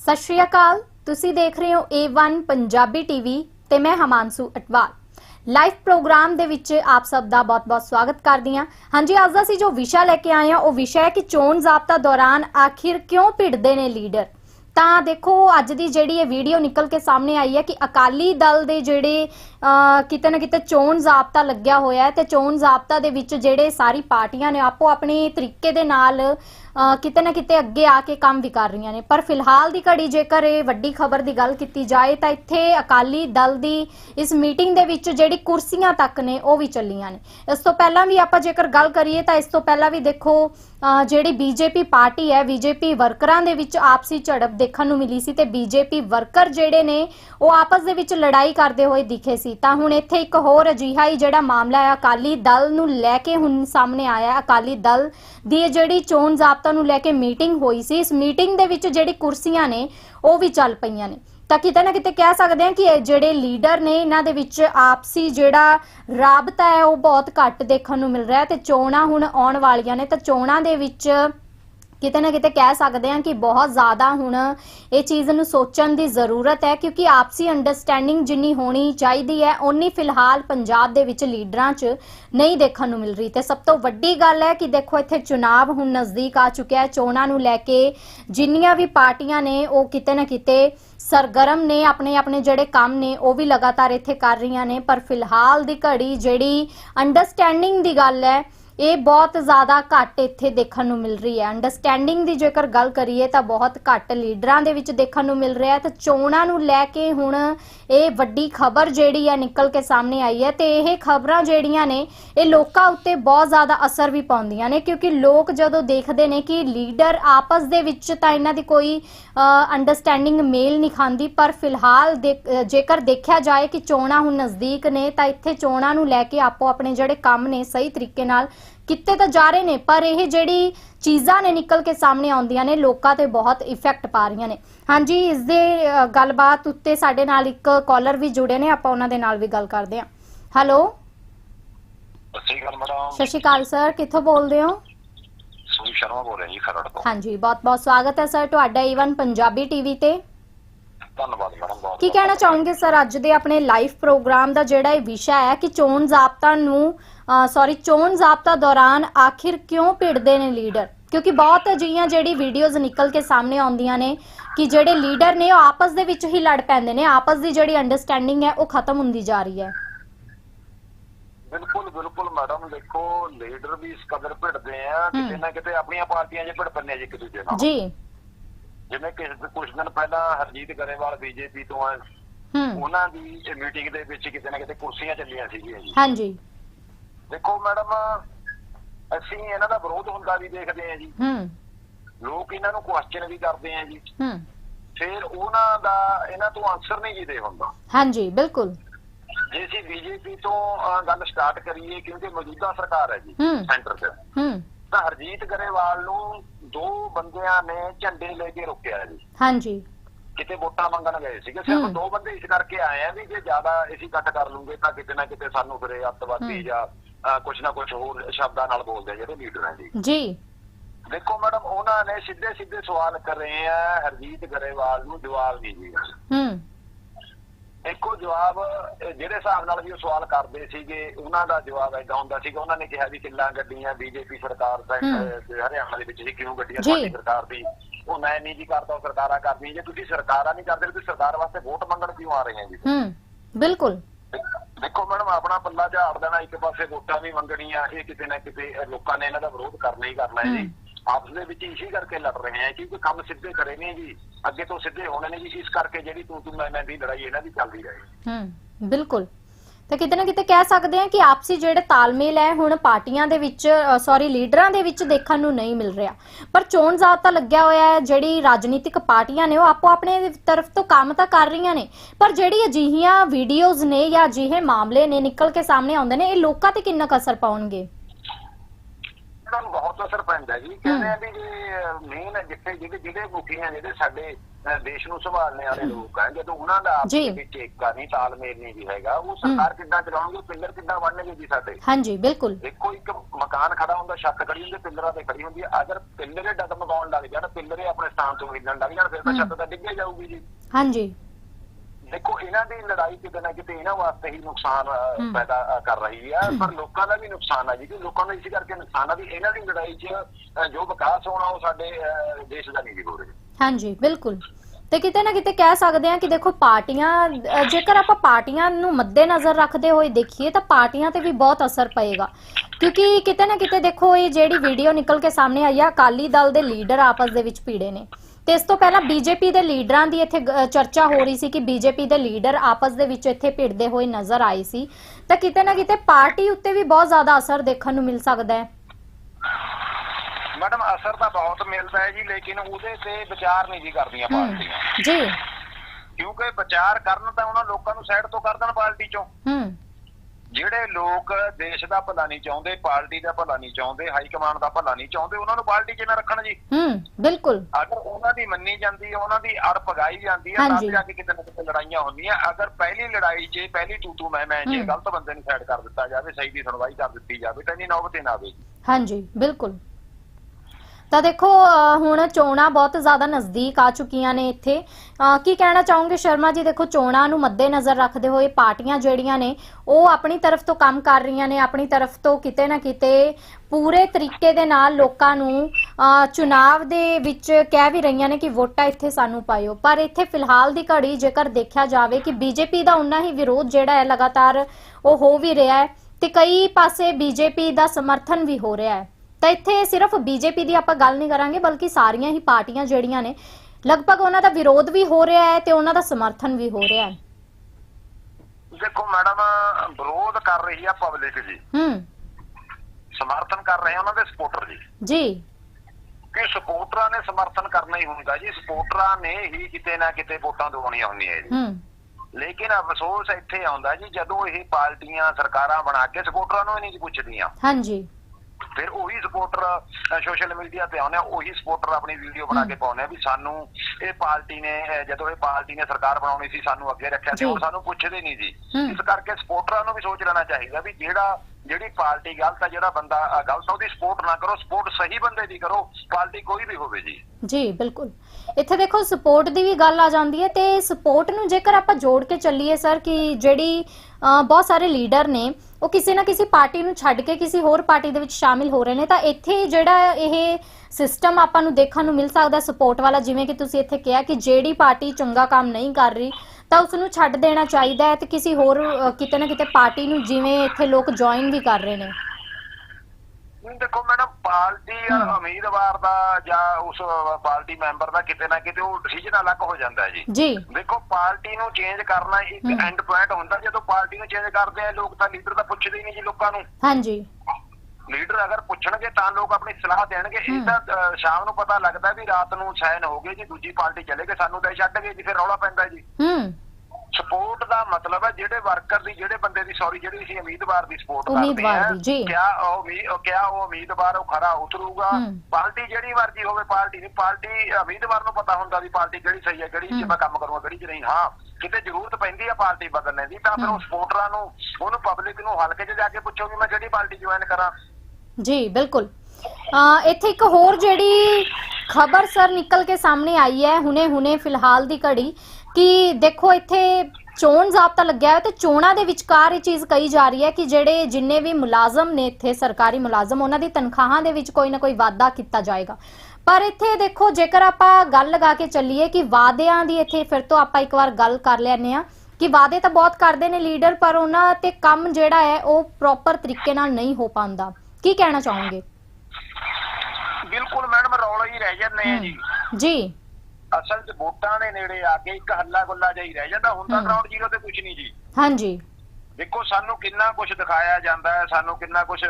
ਸਤਿ ਸ਼੍ਰੀ ਅਕਾਲ। ਤੁਸੀਂ ਦੇਖ ਰਹੇ ਹੋ A1 ਪੰਜਾਬੀ ਟੀਵੀ ਤੇ ਮੈਂ ਹਮਾਂਸੂ ਅਟਵਾਲ। ਲਾਈਵ ਪ੍ਰੋਗਰਾਮ ਦੇ ਵਿੱਚ ਆਪ ਸਭ ਦਾ ਬਹੁਤ-ਬਹੁਤ ਸਵਾਗਤ ਕਰਦੀ ਹਾਂ। ਹਾਂਜੀ ਅੱਜ ਦਾ ਅਸੀਂ ਜੋ ਵਿਸ਼ਾ ਲੈ ਕੇ ਆਏ ਹਾਂ ਉਹ ਵਿਸ਼ਾ ਹੈ ਕਿ ਚੋਣ ਜ਼ਾਬਤਾ ਦੌਰਾਨ ਆਖਿਰ ਕਿਉਂ ਭਿੜਦੇ ਨੇ ਲੀਡਰ? ਤਾਂ ਦੇਖੋ ਅੱਜ ਦੀ ਜਿਹੜੀ ਇਹ ਵੀਡੀਓ ਨਿਕਲ ਕੇ ਸਾਹਮਣੇ ਆਈ ਹੈ ਕਿ ਅਕਾਲੀ ਦਲ ਦੇ ਜਿਹੜੇ ਅਹ, ਕਿਤੇ ਨਾ ਕਿਤੇ ਚੋਣ ਜ਼ਾਬਤਾ ਲੱਗਿਆ ਹੋਇਆ ਹੈ ਤੇ ਚੋਣ ਜ਼ਾਬਤਾ ਦੇ ਵਿੱਚ ਜਿਹੜੇ ਸਾਰੀ ਪਾਰਟੀਆਂ ਨੇ ਆਪੋ ਆਪਣੇ ਤਰੀਕੇ ਦੇ ਨਾਲ ਕਿਤੇ ਨਾ ਕਿਤੇ ਅੱਗੇ ਆ ਕੇ ਕੰਮ ਵੀ ਕਰ ਰਹੀਆਂ ਨੇ। ਪਰ ਫਿਲਹਾਲ ਦੀ ਘੜੀ ਜੇਕਰ ਇਹ ਵੱਡੀ ਖਬਰ ਦੀ ਗੱਲ ਕੀਤੀ ਜਾਏ, ਤਾਂ ਇੱਥੇ ਅਕਾਲੀ ਦਲ ਦੀ ਇਸ ਮੀਟਿੰਗ ਦੇ ਵਿੱਚ ਜਿਹੜੀ ਕੁਰਸੀਆਂ ਤੱਕ ਨੇ, ਉਹ ਵੀ ਚੱਲੀਆਂ ਨੇ। ਇਸ ਤੋਂ ਪਹਿਲਾਂ ਵੀ ਆਪਾਂ ਜੇਕਰ ਗੱਲ ਕਰੀਏ, ਤਾਂ ਇਸ ਤੋਂ ਪਹਿਲਾਂ ਵੀ ਦੇਖੋ ਜਿਹੜੀ ਬੀਜੇਪੀ ਪਾਰਟੀ ਹੈ, ਬੀਜੇਪੀ ਵਰਕਰਾਂ ਦੇ ਵਿੱਚ ਆਪਸੀ ਝੜਪ ਦੇਖਣ ਨੂੰ ਮਿਲੀ ਸੀ ਤੇ ਬੀਜੇਪੀ ਵਰਕਰ ਜਿਹੜੇ ਨੇ, ਉਹ ਆਪਸ ਦੇ ਵਿੱਚ ਲੜਾਈ ਕਰਦੇ ਹੋਏ ਦਿਖੇ ਸੀ। ਤਾਂ ਹੁਣ ਇੱਥੇ ਇੱਕ ਹੋਰ ਅਜਿਹਾ ਹੀ ਜਿਹੜਾ ਮਾਮਲਾ ਹੈ, ਅਕਾਲੀ ਦਲ ਨੂੰ ਲੈ ਕੇ ਹੁਣ ਸਾਹਮਣੇ ਆਇਆ ਹੈ। ਅਕਾਲੀ ਦਲ ਦੀ ਜਿਹੜੀ ਚੋਣ ਜ਼ਾਬਤਾ ਨੂੰ ਲੈ ਕੇ ਮੀਟਿੰਗ ਹੋਈ ਸੀ। ਇਸ ਮੀਟਿੰਗ ਦੇ ਵਿੱਚ ਜਿਹੜੀ ਕੁਰਸੀਆਂ ਨੇ, ਉਹ ਵੀ ਚੱਲ ਪਈਆਂ ਨੇ। ਤਾਂ ਕਿਤੇ ਨਾ ਕਿਤੇ ਕਹਿ ਸਕਦੇ ਹਾਂ ਕਿ ਇਹ ਜਿਹੜੇ ਲੀਡਰ ਨੇ, ਇਹਨਾਂ ਦੇ ਵਿੱਚ ਆਪਸੀ ਜਿਹੜਾ ਰਾਬਤਾ ਹੈ, ਉਹ ਬਹੁਤ ਘੱਟ ਦੇਖਣ ਨੂੰ ਮਿਲ ਰਿਹਾ ਹੈ ਤੇ ਚੋਣਾਂ ਹੁਣ ਆਉਣ ਵਾਲੀਆਂ ਨੇ। ਤਾਂ ਚੋਣਾਂ ਦੇ ਵਿੱਚ ਕਿਤੇ ਨਾ ਕਿਤੇ ਕਹਿ ਸਕਦੇ ਹਾਂ ਕਿ ਬਹੁਤ ਜ਼ਿਆਦਾ ਹੁਣ ਇਹ ਚੀਜ਼ ਨੂੰ ਸੋਚਣ ਦੀ ਜ਼ਰੂਰਤ ਹੈ, ਕਿਉਂਕਿ ਆਪਸੀ ਅੰਡਰਸਟੈਂਡਿੰਗ ਜਿੰਨੀ ਹੋਣੀ ਚਾਹੀਦੀ ਹੈ ਉਨੀ ਫਿਲਹਾਲ ਪੰਜਾਬ ਦੇ ਵਿੱਚ ਲੀਡਰਾਂ 'ਚ ਨਹੀਂ ਦੇਖਣ ਨੂੰ ਮਿਲ ਰਹੀ। ਤੇ ਸਭ ਤੋਂ ਵੱਡੀ ਗੱਲ ਹੈ ਕਿ ਦੇਖੋ, ਇੱਥੇ ਚੁਣਾਵ ਹੁਣ ਨਜ਼ਦੀਕ ਆ ਚੁੱਕਿਆ ਹੈ। ਚੋਣਾਂ ਨੂੰ ਲੈ ਕੇ ਜਿੰਨੀਆਂ ਵੀ ਪਾਰਟੀਆਂ ਨੇ, ਉਹ ਕਿਤੇ ਨਾ ਕਿਤੇ ਸਰਗਰਮ ਨੇ, ਆਪਣੇ ਆਪਣੇ ਜਿਹੜੇ ਕੰਮ ਨੇ, ਉਹ ਵੀ ਲਗਾਤਾਰ ਇੱਥੇ ਕਰ ਰਹੀਆਂ ਨੇ। ਪਰ ਫਿਲਹਾਲ ਦੀ ਘੜੀ ਜਿਹੜੀ ਅੰਡਰਸਟੈਂਡਿੰਗ ਦੀ ਗੱਲ ਹੈ ਇਹ ਬਹੁਤ ਜ਼ਿਆਦਾ ਘੱਟ ਇੱਥੇ ਦੇਖਣ ਨੂੰ ਮਿਲ ਰਹੀ ਹੈ। ਅੰਡਰਸਟੈਂਡਿੰਗ ਦੀ ਜੇਕਰ ਗੱਲ ਕਰੀਏ ਤਾਂ ਬਹੁਤ ਘੱਟ ਲੀਡਰਾਂ ਦੇ ਵਿੱਚ ਦੇਖਣ ਨੂੰ ਮਿਲ ਰਿਹਾ ਹੈ ਤੇ ਚੋਣਾਂ ਨੂੰ ਲੈ ਕੇ ਹੁਣ ਇਹ ਵੱਡੀ ਖਬਰ ਜਿਹੜੀ ਹੈ ਨਿਕਲ ਕੇ ਸਾਹਮਣੇ ਆਈ ਹੈ ਤੇ ਇਹ ਖਬਰਾਂ ਜਿਹੜੀਆਂ ਨੇ, ਇਹ ਲੋਕਾਂ ਉੱਤੇ ਬਹੁਤ ਜ਼ਿਆਦਾ ਅਸਰ ਵੀ ਪਾਉਂਦੀਆਂ ਨੇ ਕਿਉਂਕਿ ਲੋਕ ਜਦੋਂ ਦੇਖਦੇ ਨੇ ਕਿ ਲੀਡਰ ਆਪਸ ਦੇ ਵਿੱਚ ਤਾਂ ਇਹਨਾਂ ਦੀ ਕੋਈ ਅੰਡਰਸਟੈਂਡਿੰਗ ਮੇਲ ਨਹੀਂ ਖਾਂਦੀ, ਪਰ ਫਿਲਹਾਲ ਦੇਖ- ਜੇਕਰ ਦੇਖਿਆ ਜਾਏ ਕਿ ਚੋਣਾਂ ਹੁਣ ਨਜ਼ਦੀਕ ਨੇ ਤਾਂ ਇੱਥੇ ਚੋਣਾਂ ਨੂੰ ਲੈ ਕੇ ਆਪੋ ਆਪਣੇ ਜਿਹੜੇ ਕੰਮ ਨੇ ਸਹੀ ਤਰੀਕੇ ਨਾਲ ਕਿਤੇ ਤਾਂ ਜਾ ਰਹੇ ਨੇ ਪਰ ਇਹ ਜਿਹੜੀ ਚੀਜ਼ਾਂ ਨੇ ਨਿਕਲ ਕੇ ਸਾਹਮਣੇ ਆਉਂਦੀਆਂ ਨੇ ਲੋਕਾਂ ਤੇ ਬਹੁਤ ਇਫੈਕਟ ਪਾ ਰਹੀਆਂ ਨੇ। ਹਾਂਜੀ ਇਸ ਦੇ ਗੱਲਬਾਤ ਉੱਤੇ ਸਾਡੇ ਨਾਲ ਇੱਕ ਕਾਲਰ ਵੀ ਜੁੜੇ ਨੇ ਆਪਾਂ ਉਹਨਾਂ ਦੇ ਨਾਲ ਵੀ ਗੱਲ ਕਰਦੇ ਹਾਂ। ਹੈਲੋ ਸਤਿ ਸ਼੍ਰੀ ਅਕਾਲ ਸਤਿ ਸ਼੍ਰੀ ਅਕਾਲ ਸਰ ਕਿੱਥੋਂ ਬੋਲਦੇ ਹੋ? ਸੁਨੀਲ ਸ਼ਰਮਾ ਬੋਲ ਰਿਹਾ ਜੀ ਖਰੜ ਤੋਂ। ਹਾਂਜੀ ਬਹੁਤ ਬਹੁਤ ਸਵਾਗਤ ਹੈ ਸਰ ਤੁਹਾਡਾ ਈਵਨ ਪੰਜਾਬੀ ਟੀਵੀ ਤੇ। ਧੰਨਵਾਦ ਮੈਡਮ ਬਹੁਤ ਕੀ ਕਹਿਣਾ ਚਾਹੋਗੇ ਸਰ ਅੱਜ ਦੇ ਆਪਣੇ ਲਾਈਵ ਪ੍ਰੋਗਰਾਮ ਦਾ ਜਿਹੜਾ ਇਹ ਵਿਸ਼ਾ ਹੈ ਕਿ ਚੋਣ ਜ਼ਾਬਤਾ ਨੂੰ ਸੌਰੀ ਚੋਣ ਜ਼ਾਬਤਾ ਦੌਰਾਨ ਆਖਿਰ ਕਿਉਂ ਭਿੜਦੇ ਨੇ ਲੀਡਰ? ਕਿਉਂਕਿ ਬਹੁਤ ਅਜਿਹੀਆਂ ਜਿਹੜੀ ਵੀਡੀਓਜ਼ ਨਿਕਲ ਕੇ ਸਾਹਮਣੇ ਆਉਂਦੀਆਂ ਨੇ ਕਿ ਜਿਹੜੇ ਲੀਡਰ ਨੇ ਉਹ ਆਪਸ ਦੇ ਵਿੱਚ ਹੀ ਲੜ ਪੈਂਦੇ ਨੇ ਆਪਸ ਦੀ ਜਿਹੜੀ ਅੰਡਰਸਟੈਂਡਿੰਗ ਹੈ ਉਹ ਖਤਮ ਹੁੰਦੀ ਜਾ ਰਹੀ ਹੈ। ਬਿਲਕੁਲ ਬਿਲਕੁਲ ਮੈਡਮ ਦੇਖੋ ਲੀਡਰ ਵੀ ਇਸ ਕਦਰ ਭਿੜਦੇ ਆ ਕਿਤੇ ਨਾ ਕਿਤੇ ਆਪਣੀਆਂ ਪਾਰਟੀਆਂ 'ਚ ਭਿੜ ਆ ਜੀ ਇੱਕ ਦੂਜੇ ਨਾਲ। ਜੀ। ਜਿਵੇਂ ਕਿ ਕੁਝ ਦਿਨ ਪਹਿਲਾਂ ਹਰਜੀਤ ਗਰੇਵਾਲ ਬੀਜੇਪੀ ਤੋਂ ਆ ਹੂੰ। ਉਹਨਾਂ ਦੀ ਮੀਟਿੰਗ ਦੇ ਵਿੱਚ ਕਿਤੇ ਨਾ ਕਿਤੇ ਕੁਰਸੀਆਂ ਚੱਲੀਆਂ ਸੀਗੀਆਂ ਜੀ। ਹਾਂਜੀ। ਦੇਖੋ ਮੈਡਮ ਅਸੀਂ ਇਹਨਾਂ ਦਾ ਵਿਰੋਧ ਹੁੰਦਾ ਵੀ ਦੇਖਦੇ ਆ ਜੀ। ਹੂੰ। ਲੋਕ ਇਹਨਾਂ ਨੂੰ ਕੁਐਸਚਨ ਵੀ ਕਰਦੇ ਆ ਜੀ। ਹੂੰ। ਫਿਰ ਉਹਨਾਂ ਦਾ ਇਹਨਾਂ ਤੋਂ ਆਨਸਰ ਨਹੀਂ ਜੀ ਦੇ ਹੁੰਦਾ। ਹਾਂਜੀ ਬਿਲਕੁਲ। ਜੇ ਅਸੀਂ ਬੀਜੇਪੀ ਤੋਂ ਗੱਲ ਸਟਾਰਟ ਕਰੀਏ ਕਿਉਂਕਿ ਮੌਜੂਦਾ ਸਰਕਾਰ ਹੈ ਜੀ। ਸੈਂਟਰ 'ਚ। ਹੂੰ। ਤਾਂ ਹਰਜੀਤ ਗਰੇਵਾਲ ਨੂੰ ਦੋ ਬੰਦਿਆਂ ਨੇ ਝੰਡੇ ਲੈ ਕੇ ਰੋਕਿਆ ਜੀ। ਹਾਂਜੀ। ਕਿਤੇ ਵੋਟਾਂ ਮੰਗਣ ਗਏ ਸੀਗੇ। ਸਿਰਫ। ਦੋ ਬੰਦੇ ਇਸ ਕਰਕੇ ਆਏ ਆ ਵੀ ਜੇ ਜ਼ਿਆਦਾ ਅਸੀਂ ਇਕੱਠ ਕਰ ਲੂਗੇ ਤਾਂ ਕਿਤੇ ਨਾ ਕਿਤੇ ਸਾਨੂੰ ਫਿਰ ਇਹ ਅੱਤਵਾਦੀ। ਜਾਂ ਕੁਛ ਨਾ ਕੁਛ ਹੋਰ ਸ਼ਬਦਾਂ ਨਾਲ ਬੋਲਦੇ ਜਿਹੜੇ ਲੀਡਰ ਆ ਜੀ। ਜੀ। ਦੇਖੋ ਮੈਡਮ ਉਹਨਾਂ ਨੇ ਸਿੱਧੇ ਸਿੱਧੇ ਸਵਾਲ ਕਰ ਰਹੇ ਆ ਹਰਜੀਤ ਗਰੇਵਾਲ ਨੂੰ ਜਵਾਬ ਨਹੀਂ ਜੀ ਹੂੰ। ਦੇਖੋ ਜਵਾਬ ਜਿਹੜੇ ਹਿਸਾਬ ਨਾਲ ਵੀ ਉਹ ਸਵਾਲ ਕਰਦੇ ਸੀਗੇ ਉਹਨਾਂ ਦਾ ਜਵਾਬ ਏਦਾਂ ਹੁੰਦਾ ਸੀਗਾ। ਉਹਨਾਂ ਨੇ ਕਿਹਾ ਵੀ ਕਿੰਨਾ ਗੱਡੀਆਂ ਬੀਜੇਪੀ ਸਰਕਾਰ ਦਾ ਹੂੰ। ਹਰਿਆਣਾ ਦੇ ਵਿੱਚ ਸੀ ਕਿਉਂ ਗੱਡੀਆਂ। ਤੁਹਾਡੀ ਸਰਕਾਰ ਦੀ? ਉਹ ਮੈਂ ਨਹੀਂ ਜੀ ਕਰਦਾ ਉਹ ਸਰਕਾਰਾਂ ਕਰਦੀਆਂ। ਜੇ ਤੁਸੀਂ ਸਰਕਾਰਾਂ ਨਹੀਂ ਕਰਦੇ ਤੁਸੀਂ ਸਰਕਾਰ ਵਾਸਤੇ ਵੋਟ ਮੰਗਣ ਕਿਉਂ ਆ ਰਹੇ ਆ ਜੀ? ਹੂੰ ਬਿਲਕੁਲ। ਦੇਖੋ ਮੈਡਮ ਆਪਣਾ ਪੱਲਾ ਝਾੜ ਦੇਣਾ ਇੱਕ ਪਾਸੇ ਵੋਟਾਂ ਵੀ ਮੰਗਣੀਆਂ ਇਹ ਕਿਤੇ ਨਾ ਕਿਤੇ ਲੋਕਾਂ ਨੇ ਇਹਨਾਂ ਦਾ ਵਿਰੋਧ ਕਰਨਾ ਹੀ ਕਰਨਾ ਹੈ ਜੀ। ਆਪਸ ਦੇ ਵਿੱਚ ਇਸੇ ਕਰਕੇ ਲੜ ਰਹੇ ਆ ਕਿਉਂਕਿ ਕੰਮ ਸਿੱਧੇ ਕਰੇ ਨੇ ਜੀ। ਅੱਗੇ ਤੋਂ ਸਿੱਧੇ ਹੋਣੇ ਨੇ ਜੀ, ਇਸ ਕਰਕੇ ਜਿਹੜੀ ਤੂੰ ਤੂੰ ਮੈਂ ਮੈਂ ਦੀ ਲੜਾਈ ਇਹਨਾਂ ਦੀ ਚੱਲਦੀ ਰਹੇ। ਹੂੰ, ਬਿਲਕੁਲ। ਤਾਂ ਕਿਤੇ ਨਾ ਕਿਤੇ ਕਹਿ ਸਕਦੇ ਹਾਂ ਕਿ ਆਪਸੀ ਜਿਹੜੇ ਤਾਲਮੇਲ ਹੈ, ਹੁਣ ਪਾਰਟੀਆਂ ਦੇ ਵਿੱਚ ਸੌਰੀ ਲੀਡਰਾਂ ਦੇ ਵਿੱਚ ਦੇਖਣ ਨੂੰ ਨਹੀਂ ਮਿਲ ਰਿਹਾ। ਪਰ ਚੋਣ ਜ਼ਾਬਤਾ ਲੱਗਿਆ ਹੋਇਆ ਹੈ, ਜਿਹੜੀ ਰਾਜਨੀਤਿਕ ਪਾਰਟੀਆਂ ਨੇ ਉਹ ਆਪੋ ਆਪਣੇ ਤਰਫ ਤੋਂ ਕੰਮ ਤਾਂ ਕਰ ਰਹੀਆਂ ਨੇ। ਪਰ ਜਿਹੜੀ ਅਜਿਹੀਆਂ ਵੀਡੀਓਜ਼ ਨੇ ਜਾਂ ਅਜਿਹੇ ਮਾਮਲੇ ਨੇ ਨਿਕਲ ਕੇ ਸਾਹਮਣੇ ਆਉਂਦੇ ਨੇ, ਇਹ ਲੋਕਾਂ ਤੇ ਕਿੰਨਾ ਕੁ ਅਸਰ ਪਾਉਣਗੇ? ਇਹਨਾਂ ਨੂੰ ਬਹੁਤ ਅਸਰ ਪੈਂਦਾ ਜੀ। ਕਹਿੰਦੇ ਆ ਵੀ ਜੇ ਮੇਨ ਜਿੱਥੇ ਜਿਹੜੇ ਜਿਹੜੇ ਮੁਖੀਆਂ ਜਿਹੜੇ ਸਾਡੇ ਦੇਸ਼ ਨੂੰ ਸੰਭਾਲਣੇ ਵਾਲੇ ਲੋਕ ਆ ਜਦੋਂ ਉਹਨਾਂ ਦਾ ਆਪਸ। ਵਿੱਚ ਏਕਾ ਨਹੀਂ ਤਾਲਮੇਲ ਨਹੀਂ ਜੀ ਹੈਗਾ। ਉਹ ਸਰਕਾਰ ਕਿੱਦਾਂ ਚਲਾਉਣਗੇ ਪਿੱਲਰ ਕਿੱਦਾਂ ਬਣਨਗੇ ਜੀ ਸਾਡੇ? ਹਾਂਜੀ ਬਿਲਕੁਲ। ਦੇਖੋ ਇੱਕ ਮਕਾਨ ਖੜਾ ਹੁੰਦਾ ਛੱਤ ਖੜੀ ਹੁੰਦੀ ਪਿੱਲਰਾਂ ਤੇ ਖੜੀ ਹੁੰਦੀ ਅਗਰ ਪਿੱਲਰੇ ਡਗਮਗਾਉਣ ਲੱਗ ਜਾਣ ਪਿੱਲਰੇ ਆਪਣੇ ਸਥਾਨ ਤੋਂ ਹਿੱਲਣ ਲੱਗ ਜਾਣ ਫਿਰ ਤਾਂ ਛੱਤ ਤਾਂ ਡਿੱਗੇ ਜਾਊਗੀ ਜੀ। ਹਾਂਜੀ। ਦੇਖੋ ਇਹਨਾਂ ਦੀ ਲੜਾਈ ਕਿਤੇ ਨਾ ਕਿਤੇ ਇਹਨਾਂ ਵਾਸਤੇ ਹੀ ਨੁਕਸਾਨ। ਪੈਦਾ ਕਰ ਰਹੀ ਹੈ। ਪਰ ਲੋਕਾਂ ਦਾ ਵੀ ਨੁਕਸਾਨ ਹੈ ਜੀ ਕਿ ਲੋਕਾਂ ਦਾ ਇਸੇ ਕਰਕੇ ਨੁਕਸਾਨ ਆ ਵੀ ਇਹਨਾਂ ਦੀ ਲੜਾਈ 'ਚ ਜੋ ਵਿਕਾਸ ਹੋਣਾ ਉਹ ਸਾਡੇ ਦੇਸ਼ ਦਾ ਨਹੀਂ ਹੋ ਰਿਹਾ। ਹਾਂਜੀ ਬਿਲਕੁਲ। ਤੇ ਕਿਤੇ ਨਾ ਕਿਤੇ ਕਹਿ ਸਕਦੇ ਹਾਂ ਕਿ ਦੇਖੋ ਪਾਰਟੀਆਂ ਜੇਕਰ ਆਪਾਂ ਪਾਰਟੀਆਂ ਨੂੰ ਮੱਦੇਨਜ਼ਰ ਰੱਖਦੇ ਹੋਏ ਦੇਖੀਏ ਤਾਂ ਪਾਰਟੀਆਂ ਤੇ ਵੀ ਬਹੁਤ ਅਸਰ ਪਏਗਾ। ਕਿਉਂਕਿ ਕਿਤੇ ਨਾ ਕਿਤੇ ਦੇਖੋ ਇਹ ਜਿਹੜੀ ਵੀਡੀਓ ਨਿਕਲ ਕੇ ਸਾਹਮਣੇ ਆਈ ਆ ਅਕਾਲੀ ਦਲ ਦੇ ਲੀਡਰ ਆਪਸ ਦੇ ਵਿੱਚ ਭੀੜੇ ਨੇ। ਤੇ ਇਸ ਤੋਂ ਪਹਿਲਾਂ ਬੀਜੇਪੀ ਦੇ ਲੀਡਰਾਂ ਦੀ ਇੱਥੇ ਚਰਚਾ ਹੋ ਰਹੀ ਸੀ ਕਿ ਬੀਜੇਪੀ ਦੇ ਲੀਡਰ ਆਪਸ ਦੇ ਵਿੱਚ ਇੱਥੇ ਭਿੜਦੇ ਹੋਏ ਨਜ਼ਰ ਆਏ ਸੀ। ਤਾਂ ਕਿਤੇ ਨਾ ਕਿਤੇ ਪਾਰਟੀ ਉੱਤੇ ਵੀ ਬਹੁਤ ਜ਼ਿਆਦਾ ਅਸਰ ਦੇਖਣ ਨੂੰ ਮਿਲ ਸਕਦਾ ਹੈ। ਮੈਡਮ ਅਸਰ ਤਾਂ ਬਹੁਤ ਮਿਲਦਾ ਹੈ ਜੀ ਲੇਕਿਨ ਉਹਦੇ ਤੇ ਵਿਚਾਰ ਨਹੀਂ ਜੀ ਕਰਦੀਆਂ ਪਾਰਟੀਆਂ। ਜੀ। ਕਿਉਂਕਿ ਵਿਚਾਰ ਕਰਨ ਤਾਂ ਉਹਨਾਂ ਲੋਕਾਂ ਨੂੰ ਸਾਈਡ ਤੋਂ ਕਰ ਦੇਣ ਪਾਰਟੀ 'ਚੋਂ। ਹੂੰ। ਜਿਹੜੇ ਲੋਕ ਦੇਸ਼ ਦਾ ਭਲਾ ਨਹੀਂ ਚਾਹੁੰਦੇ ਪਾਰਟੀ ਦਾ ਭਲਾ ਨਹੀਂ ਚਾਹੁੰਦੇ ਹਾਈ ਕਮਾਂਡ ਦਾ ਭਲਾ ਨਹੀਂ ਚਾਹੁੰਦੇ ਉਹਨਾਂ ਨੂੰ ਪਾਰਟੀ 'ਚ ਨਾ ਰੱਖਣ ਜੀ? ਹੂੰ ਬਿਲਕੁਲ। ਅਗਰ ਉਹਨਾਂ ਦੀ ਮੰਨੀ ਜਾਂਦੀ ਹੈ ਉਹਨਾਂ ਦੀ ਅੜ ਪਗਾਈ ਜਾਂਦੀ ਹੈ ਤਾਂ। ਜਾ ਕੇ ਕਿਤੇ ਨਾ ਕਿਤੇ ਲੜਾਈਆਂ ਹੁੰਦੀਆਂ। ਅਗਰ ਪਹਿਲੀ ਲੜਾਈ 'ਚ ਪਹਿਲੀ ਤੂ ਤੂ ਮੈਂ ਮੈਂ ਜੇ। ਗਲਤ ਬੰਦੇ ਨੂੰ ਸਾਈਡ ਕਰ ਦਿੱਤਾ ਜਾਵੇ ਸਹੀ ਦੀ ਸੁਣਵਾਈ ਕਰ ਦਿੱਤੀ ਜਾਵੇ ਤਾਂ ਨਹੀਂ ਨੌਬਤ ਨਾ ਆਵੇ ਹਾਂਜੀ ਬਿਲਕੁਲ। ਤਾਂ ਦੇਖੋ ਹੁਣ ਚੋਣਾਂ ਬਹੁਤ ਜ਼ਿਆਦਾ ਨਜ਼ਦੀਕ ਆ ਚੁੱਕੀਆਂ ਨੇ ਇੱਥੇ। ਕੀ ਕਹਿਣਾ ਚਾਹੋਗੇ ਸ਼ਰਮਾ ਜੀ? ਦੇਖੋ ਚੋਣਾਂ ਨੂੰ ਮੱਦੇਨਜ਼ਰ ਰੱਖਦੇ ਹੋਏ ਪਾਰਟੀਆਂ ਜਿਹੜੀਆਂ ਨੇ ਉਹ ਆਪਣੀ ਤਰਫ ਤੋਂ ਕੰਮ ਕਰ ਰਹੀਆਂ ਨੇ ਆਪਣੀ ਤਰਫ ਤੋਂ ਕਿਤੇ ਨਾ ਕਿਤੇ ਪੂਰੇ ਤਰੀਕੇ ਦੇ ਨਾਲ ਲੋਕਾਂ ਨੂੰ ਅ, ਚੁਣਾਵ ਦੇ ਵਿੱਚ ਕਹਿ ਵੀ ਰਹੀਆਂ ਨੇ ਕਿ ਵੋਟਾਂ ਇੱਥੇ ਸਾਨੂੰ ਪਾਇਓ। ਪਰ ਇੱਥੇ ਫਿਲਹਾਲ ਦੀ ਘੜੀ ਜੇਕਰ ਦੇਖਿਆ ਜਾਵੇ ਕਿ ਬੀਜੇਪੀ ਦਾ ਉਨਾ ਹੀ ਵਿਰੋਧ ਜਿਹੜਾ ਹੈ ਲਗਾਤਾਰ ਉਹ ਹੋ ਵੀ ਰਿਹਾ ਹੈ ਤੇ ਕਈ ਪਾਸੇ ਬੀਜੇਪੀ ਦਾ ਸਮਰਥਨ ਵੀ ਹੋ ਰਿਹਾ ਹੈ। ਤਾਂ ਇੱਥੇ ਸਿਰਫ ਬੀਜੇਪੀ ਦੀ ਆਪਾਂ ਗੱਲ ਨਹੀਂ ਕਰਾਂਗੇ ਬਲਕਿ ਸਾਰੀਆਂ ਹੀ ਪਾਰਟੀਆਂ ਜਿਹੜੀਆਂ ਨੇ ਲਗਭਗ ਉਹਨਾਂ ਦਾ ਵਿਰੋਧ ਵੀ ਹੋ ਰਿਹਾ ਹੈ ਤੇ ਉਹਨਾਂ ਦਾ ਸਮਰਥਨ ਵੀ ਹੋ ਰਿਹਾ ਹੈ। ਦੇਖੋ ਮੈਡਮ ਵਿਰੋਧ ਕਰ ਰਹੀ ਆ ਪਬਲਿਕ ਜੀ। ਹੂੰ। ਸਮਰਥਨ ਕਰ ਰਹੇ ਉਹਨਾਂ ਦੇ ਸਪੋਰਟਰ ਜੀ। ਜੀ। ਕਿ ਸਪੋਰਟਰਾਂ ਨੇ ਸਮਰਥਨ ਕਰਨਾ ਹੀ ਹੁੰਦਾ ਜੀ। ਸਪੋਰਟਰਾਂ ਨੇ ਹੀ ਕਿਤੇ ਨਾ ਕਿਤੇ ਵੋਟਾਂ ਦਵਾਉਣੀਆਂ ਹੁੰਦੀਆਂ ਜੀ। ਹੂੰ। ਲੇਕਿਨ ਅਫਸੋਸ ਇੱਥੇ ਆਉਂਦਾ ਜੀ ਜਦੋਂ ਇਹ ਪਾਰਟੀਆਂ ਸਰਕਾਰਾਂ ਬਣਾ ਕੇ ਸਪੋਰਟਰਾਂ ਨੂੰ ਹੀ ਨਹੀਂ ਪੁੱਛਦੀਆਂ। ਹਾਂਜੀ। ਫਿਰ ਉਹੀ ਸਪੋਰਟਰ ਸੋਸ਼ਲ ਮੀਡੀਆ ਤੇ ਆਉਂਦੇ ਆ ਉਹੀ ਸਪੋਰਟਰ ਆਪਣੀ ਵੀਡੀਓ ਬਣਾ ਕੇ ਪਾਉਂਦੇ ਆ ਵੀ ਸਾਨੂੰ ਇਹ ਪਾਰਟੀ ਨੇ ਜਦੋਂ ਇਹ ਪਾਰਟੀ ਨੇ ਸਰਕਾਰ ਬਣਾਉਣੀ ਸੀ ਸਾਨੂੰ ਅੱਗੇ ਰੱਖਿਆ ਸੀ। ਹੁਣ ਸਾਨੂੰ ਪੁੱਛਦੇ ਨਹੀਂ ਜੀ। ਇਸ ਕਰਕੇ ਸਪੋਰਟਰਾਂ ਨੂੰ ਵੀ ਸੋਚ ਲੈਣਾ ਚਾਹੀਦਾ ਵੀ ਜਿਹੜਾ ਜਿਹੜੀ ਪਾਰਟੀ ਗਲਤ ਆ ਜਿਹੜਾ ਬੰਦਾ ਗਲਤ ਉਹਦੀ ਸਪੋਰਟ ਨਾ ਕਰੋ ਸਪੋਰਟ ਸਹੀ ਬੰਦੇ ਦੀ ਕਰੋ, ਪਾਰਟੀ ਕੋਈ ਵੀ ਹੋਵੇ ਜੀ। ਜੀ, ਬਿਲਕੁਲ। ਇੱਥੇ ਦੇਖੋ ਸਪੋਰਟ ਦੀ ਵੀ ਗੱਲ ਆ ਜਾਂਦੀ ਹੈ ਤੇ ਸਪੋਰਟ ਨੂੰ ਜੇਕਰ ਆਪਾਂ ਜੋੜ ਕੇ ਚੱਲੀਏ ਸਰ ਕਿ ਜਿਹੜੀ ਬਹੁਤ ਸਾਰੇ ਲੀਡਰ ਨੇ, ਉਹ ਕਿਸੇ ਨਾ ਕਿਸੇ ਪਾਰਟੀ ਨੂੰ ਛੱਡ ਕੇ ਕਿਸੇ ਹੋਰ ਪਾਰਟੀ ਦੇ ਵਿੱਚ ਸ਼ਾਮਿਲ ਹੋ ਰਹੇ ਨੇ, ਤਾਂ ਇੱਥੇ ਜਿਹੜਾ ਇਹ ਸਿਸਟਮ ਆਪਾਂ ਨੂੰ ਦੇਖਣ ਨੂੰ ਮਿਲ ਸਕਦਾ ਸਪੋਰਟ ਵਾਲਾ, ਜਿਵੇਂ ਕਿ ਤੁਸੀਂ ਇੱਥੇ ਕਿਹਾ ਕਿ ਜਿਹੜੀ ਪਾਰਟੀ ਚੰਗਾ ਕੰਮ ਨਹੀਂ ਕਰ ਰਹੀ ਤਾਂ ਉਸ ਨੂੰ ਛੱਡ ਦੇਣਾ ਚਾਹੀਦਾ ਹੈ ਤੇ ਕਿਸੇ ਹੋਰ ਅ, ਕਿਤੇ ਨਾ ਕਿਤੇ ਪਾਰਟੀ ਨੂੰ ਜਿਵੇਂ ਇੱਥੇ ਲੋਕ ਜੁਆਇਨ ਵੀ ਕਰ ਰਹੇ ਨੇ। ਹੁਣ ਦੇਖੋ ਮੈਡਮ ਪਾਰਟੀ ਹਮ। ਉਮੀਦਵਾਰ ਦਾ ਜਾਂ ਉਸ ਪਾਰਟੀ ਮੈਂਬਰ ਦਾ ਕਿਤੇ ਨਾ ਕਿਤੇ ਉਹ ਡਿਸੀਜਨ ਅਲੱਗ ਹੋ ਜਾਂਦਾ ਹੈ ਜੀ। ਜੀ। ਦੇਖੋ ਪਾਰਟੀ ਨੂੰ ਚੇਂਜ ਕਰਨਾ ਇੱਕ। ਐਂਡ ਪੁਆਇੰਟ ਹੁੰਦਾ ਜਦੋਂ ਪਾਰਟੀ ਨੂੰ ਚੇਂਜ ਕਰਦੇ ਆ ਲੋਕ ਤਾਂ ਲੀਡਰ ਤਾਂ ਪੁੱਛਦੇ ਹੀ ਨਹੀਂ ਜੀ ਲੋਕਾਂ ਨੂੰ। ਹਾਂਜੀ। ਲੀਡਰ ਅਗਰ ਪੁੱਛਣਗੇ ਤਾਂ ਲੋਕ ਆਪਣੀ ਸਲਾਹ ਦੇਣਗੇ। ਇਹ। ਤਾਂ ਅਹ, ਸ਼ਾਮ ਨੂੰ ਪਤਾ ਲੱਗਦਾ ਵੀ ਰਾਤ ਨੂੰ ਸਾਈਨ ਹੋ ਗਏ ਜੀ ਦੂਜੀ ਪਾਰਟੀ ਚਲੇ ਗਏ ਸਾਨੂੰ ਤਾਂ ਇਹ ਛੱਡ ਗਏ ਜੀ ਫਿਰ ਰੌਲਾ ਪੈਂਦਾ ਜੀ। ਹੂੰ। ਸਪੋਰਟ ਦਾ ਮਤਲਬ ਹੈ ਜਿਹੜੇ ਵਰਕਰ ਦੀ ਜਿਹੜੇ ਬੰਦੇ ਦੀ ਸੌਰੀ ਜਿਹੜੀ ਅਸੀਂ ਉਮੀਦਵਾਰ ਦੀ ਸਪੋਰਟ ਕਰਦੇ ਉਮੀਦਵਾਰ ਹਾਂ ਦੀ, ਜੀ। ਕਿਆ ਉਹ ਵੀ ਉਹ ਕਿਆ ਉਹ ਉਮੀਦਵਾਰ ਉਹ ਖਰਾ ਉਤਰੂਗਾ। ਪਾਰਟੀ ਜਿਹੜੀ ਮਰਜ਼ੀ ਹੋਵੇ ਪਾਰਟੀ ਦੀ ਪਾਰਟੀ ਉਮੀਦਵਾਰ ਨੂੰ ਪਤਾ ਹੁੰਦਾ ਵੀ ਪਾਰਟੀ ਕਿਹੜੀ ਸਹੀ ਹੈ ਕਿਹੜੀ ਚ। ਮੈਂ ਕੰਮ ਕਰੂੰਗਾ ਕਿਹੜੀ ਚ ਨਹੀਂ ਹਾਂ ਕਿਤੇ ਜ਼ਰੂਰਤ ਪੈਂਦੀ ਹੈ ਪਾਰਟੀ ਬਦਲਣੇ ਦੀ ਤਾਂ ਫਿਰ ਉਹ। ਸਪੋਰਟਰਾਂ ਨੂੰ ਉਹਨੂੰ ਪਬਲਿਕ ਨੂੰ ਹਲਕੇ 'ਚ ਜਾ ਕੇ ਪੁੱਛੋ ਵੀ ਮੈਂ ਕਿਹੜੀ ਪਾਰਟੀ ਜੁਆਇਨ ਕਰਾਂ ਜੀ ਬਿਲਕੁਲ ਇੱਥੇ ਇੱਕ ਹੋਰ ਜਿਹੜੀ ਖਬਰ ਸਰ ਨਿਕਲ ਕੇ ਸਾਹਮਣੇ ਆਈ ਹੈ ਹੁਣੇ ਹੁਣੇ ਫਿਲਹਾਲ ਦੀ ਘੜੀ ਕਿ ਦੇਖੋ ਇੱਥੇ ਚੋਣ ਜ਼ਾਬਤਾ ਲੱਗਿਆ ਹੈ ਤੇ ਚੋਣਾਂ ਦੇ ਵਿਚਕਾਰ ਇਹ ਚੀਜ਼ ਕਹੀ ਜਾ ਰਹੀ ਹੈ ਕਿ ਜਿਹੜੇ ਜਿੰਨੇ ਵੀ ਮੁਲਾਜ਼ਮ ਨੇ ਇੱਥੇ ਸਰਕਾਰੀ ਮੁਲਾਜ਼ਮ ਉਹਨਾਂ ਦੀ ਤਨਖਾਹਾਂ ਦੇ ਵਿੱਚ ਕੋਈ ਨਾ ਕੋਈ ਵਾਅਦਾ ਕੀਤਾ ਜਾਏਗਾ। ਪਰ ਇੱਥੇ ਦੇਖੋ ਜੇਕਰ ਆਪਾਂ ਗੱਲ ਲਗਾ ਕੇ ਚੱਲੀਏ ਕਿ ਵਾਅਦਿਆਂ ਦੀ ਇੱਥੇ ਫਿਰ ਤੋਂ ਆਪਾਂ ਇੱਕ ਵਾਰ ਗੱਲ ਕਰ ਲੈਨੇ ਆ ਕਿ ਵਾਅਦੇ ਤਾਂ ਬਹੁਤ ਕਰਦੇ ਨੇ ਲੀਡਰ ਪਰ ਉਹਨਾਂ ਤੇ ਕੰਮ ਜਿਹੜਾ ਹੈ ਉਹ ਪ੍ਰੋਪਰ ਤਰੀਕੇ ਨਾਲ ਨਹੀਂ ਹੋ ਪਾਉਂਦਾ। ਕੀ ਕਹਿਣਾ ਚਾਹੋਗੇ? ਬਿਲਕੁਲ ਮੈਡਮ ਰੌਲਾ ਹੀ ਰਹਿ ਜਾਂਦੇ ਆ ਜੀ। ਜੀ। ਅਸਲ 'ਚ ਵੋਟਾਂ ਦੇ ਨੇੜੇ ਆ ਕੇ ਇੱਕ ਹੱਲਾ ਗੁੱਲਾ ਜਿਹਾ ਹੀ ਰਹਿ ਜਾਂਦਾ। ਹੁੰਦਾ। ਗਰਾਊਂਡ ਜ਼ੀਰੋ ਤੇ ਕੁਝ ਨਹੀਂ ਜੀ। ਹਾਂਜੀ। ਦੇਖੋ ਸਾਨੂੰ ਕਿੰਨਾ ਕੁਝ ਦਿਖਾਇਆ ਜਾਂਦਾ ਹੈ ਸਾਨੂੰ ਕਿੰਨਾ ਕੁਝ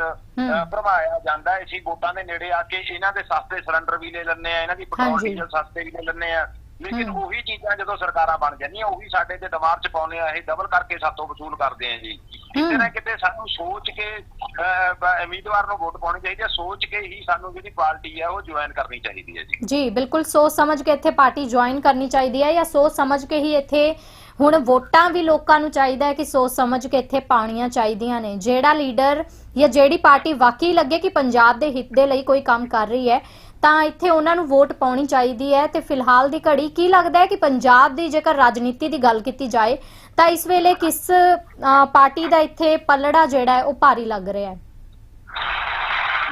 ਭਰਮਾਇਆ ਜਾਂਦਾ ਹੈ। ਅਸੀਂ ਵੋਟਾਂ ਦੇ ਨੇੜੇ ਆ ਕੇ ਇਹਨਾਂ ਦੇ ਸਸਤੇ ਸਿਲੰਡਰ ਵੀ ਲੈ ਲੈਂਦੇ ਆ ਇਹਨਾਂ ਦੀ ਪੈਟਰੋਲ। ਡੀਜ਼ਲ ਸਸਤੇ ਵੀ ਲੈ ਲੈਂਦੇ ਆ ਲੇਕਿਨ। ਉਹੀ ਚੀਜ਼ਾਂ ਜਦੋਂ ਸਰਕਾਰਾਂ ਬਣ ਜਾਂਦੀਆਂ ਉਹੀ ਸਾਡੇ ਤੇ ਦਿਮਾਗ 'ਚ ਪਾਉਂਦੇ ਆ ਇਹ ਡਬਲ ਕਰਕੇ ਸਾਤੋਂ ਵਸੂਲ ਕਰਦੇ ਆ ਜੀ। ਕਿਤੇ ਨਾ ਕਿਤੇ ਸਾਨੂੰ ਸੋਚ ਕੇ ਉਮੀਦਵਾਰ ਨੂੰ ਵੋਟ ਪਾਉਣੀ ਚਾਹੀਦੀ ਹੈ ਸੋਚ ਕੇ ਹੀ ਸਾਨੂੰ ਜਿਹੜੀ ਪਾਰਟੀ ਹੈ ਉਹ ਜੁਆਇਨ ਕਰਨੀ ਚਾਹੀਦੀ ਹੈ ਜੀ। ਜੀ ਬਿਲਕੁਲ ਸੋਚ ਸਮਝ ਕੇ ਇੱਥੇ ਪਾਰਟੀ ਜੁਆਇਨ ਕਰਨੀ ਚਾਹੀਦੀ ਹੈ ਜਾਂ ਸੋਚ ਸਮਝ ਕੇ ਹੀ ਇੱਥੇ ਹੁਣ ਵੋਟਾਂ ਵੀ ਲੋਕਾਂ ਨੂੰ ਚਾਹੀਦਾ ਹੈ ਕਿ ਸੋਚ ਸਮਝ ਕੇ ਇੱਥੇ ਪਾਉਣੀਆਂ ਚਾਹੀਦੀਆਂ ਨੇ। ਜਿਹੜਾ ਲੀਡਰ ਜਾਂ ਜਿਹੜੀ ਪਾਰਟੀ ਵਾਕਈ ਲੱਗੇ ਕਿ ਪੰਜਾਬ ਦੇ ਹਿੱਤ ਦੇ ਲਈ ਕੋਈ ਕੰਮ ਕਰ ਰਹੀ ਹੈ ਤਾਂ ਇੱਥੇ ਉਹਨਾਂ ਨੂੰ ਵੋਟ ਪਾਉਣੀ ਚਾਹੀਦੀ ਹੈ ਤੇ ਫਿਲਹਾਲ ਦੀ ਘੜੀ ਕੀ ਲੱਗਦਾ ਹੈ ਕਿ ਪੰਜਾਬ ਦੀ ਜੇਕਰ ਰਾਜਨੀਤੀ ਦੀ ਗੱਲ ਕੀਤੀ ਜਾਏ ਤਾਂ ਇਸ ਵੇਲੇ ਕਿਸ ਪਾਰਟੀ ਦਾ ਇੱਥੇ ਪਲੜਾ ਜਿਹੜਾ ਹੈ ਉਹ ਭਾਰੀ ਲੱਗ ਰਿਹਾ ਹੈ?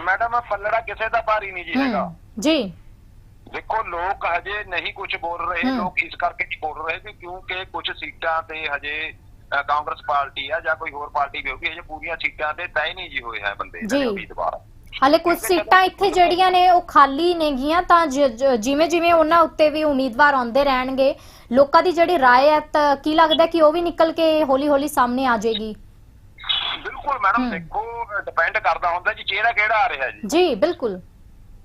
ਮੈਡਮ ਪੱਲੜਾ ਕਿਸੇ ਦਾ ਭਾਰੀ ਨਹੀਂ ਜੀ ਹੈਗਾ। ਜੀ। ਦੇਖੋ ਲੋਕ ਹਜੇ ਨਹੀਂ ਕੁਝ ਬੋਲ ਰਹੇ। ਲੋਕ ਇਸ ਕਰਕੇ ਬੋਲ ਰਹੇ ਕਿ ਕਿਉਂਕਿ ਕੁਝ ਸੀਟਾਂ ਤੇ ਹਜੇ ਕਾਂਗਰਸ ਪਾਰਟੀ ਆ ਜਾਂ ਕੋਈ ਹੋਰ ਪਾਰਟੀ ਵੀ ਹੋਊਗੀ ਹਜੇ ਪੂਰੀਆਂ ਸੀਟਾਂ ਤੇ ਤੈਅ ਨਹੀਂ ਜੀ ਹੋਏ ਹੈ ਬੰਦੇ ਉਮੀਦਵਾਰ। ਹਾਲੇ ਕੁਝ ਸੀਟਾਂ ਇੱਥੇ ਜਿਹੜੀਆਂ ਨੇ ਉਹ ਖਾਲੀ ਨੇਗੀਆਂ ਤਾਂ ਜ- ਜ- ਜਿਵੇਂ ਜਿਵੇਂ ਉਹਨਾਂ ਉੱਤੇ ਵੀ ਉਮੀਦਵਾਰ ਆਉਂਦੇ ਰਹਿਣਗੇ ਲੋਕਾਂ ਦੀ ਜਿਹੜੀ رائے ਹੈ ਤਾਂ ਕੀ ਲੱਗਦਾ ਕਿ ਉਹ ਵੀ ਨਿਕਲ ਕੇ ਹੌਲੀ ਹੌਲੀ ਸਾਹਮਣੇ ਆ ਜਾਏਗੀ ਬਿਲਕੁਲ ਮੈਡਮ ਹਮ। ਦੇਖੋ ਡਿਪੈਂਡ ਕਰਦਾ ਹੁੰਦਾ ਜੀ ਚਿਹਰਾ ਕਿਹੜਾ ਆ ਰਿਹਾ ਜੀ ਜੀ ਬਿਲਕੁਲ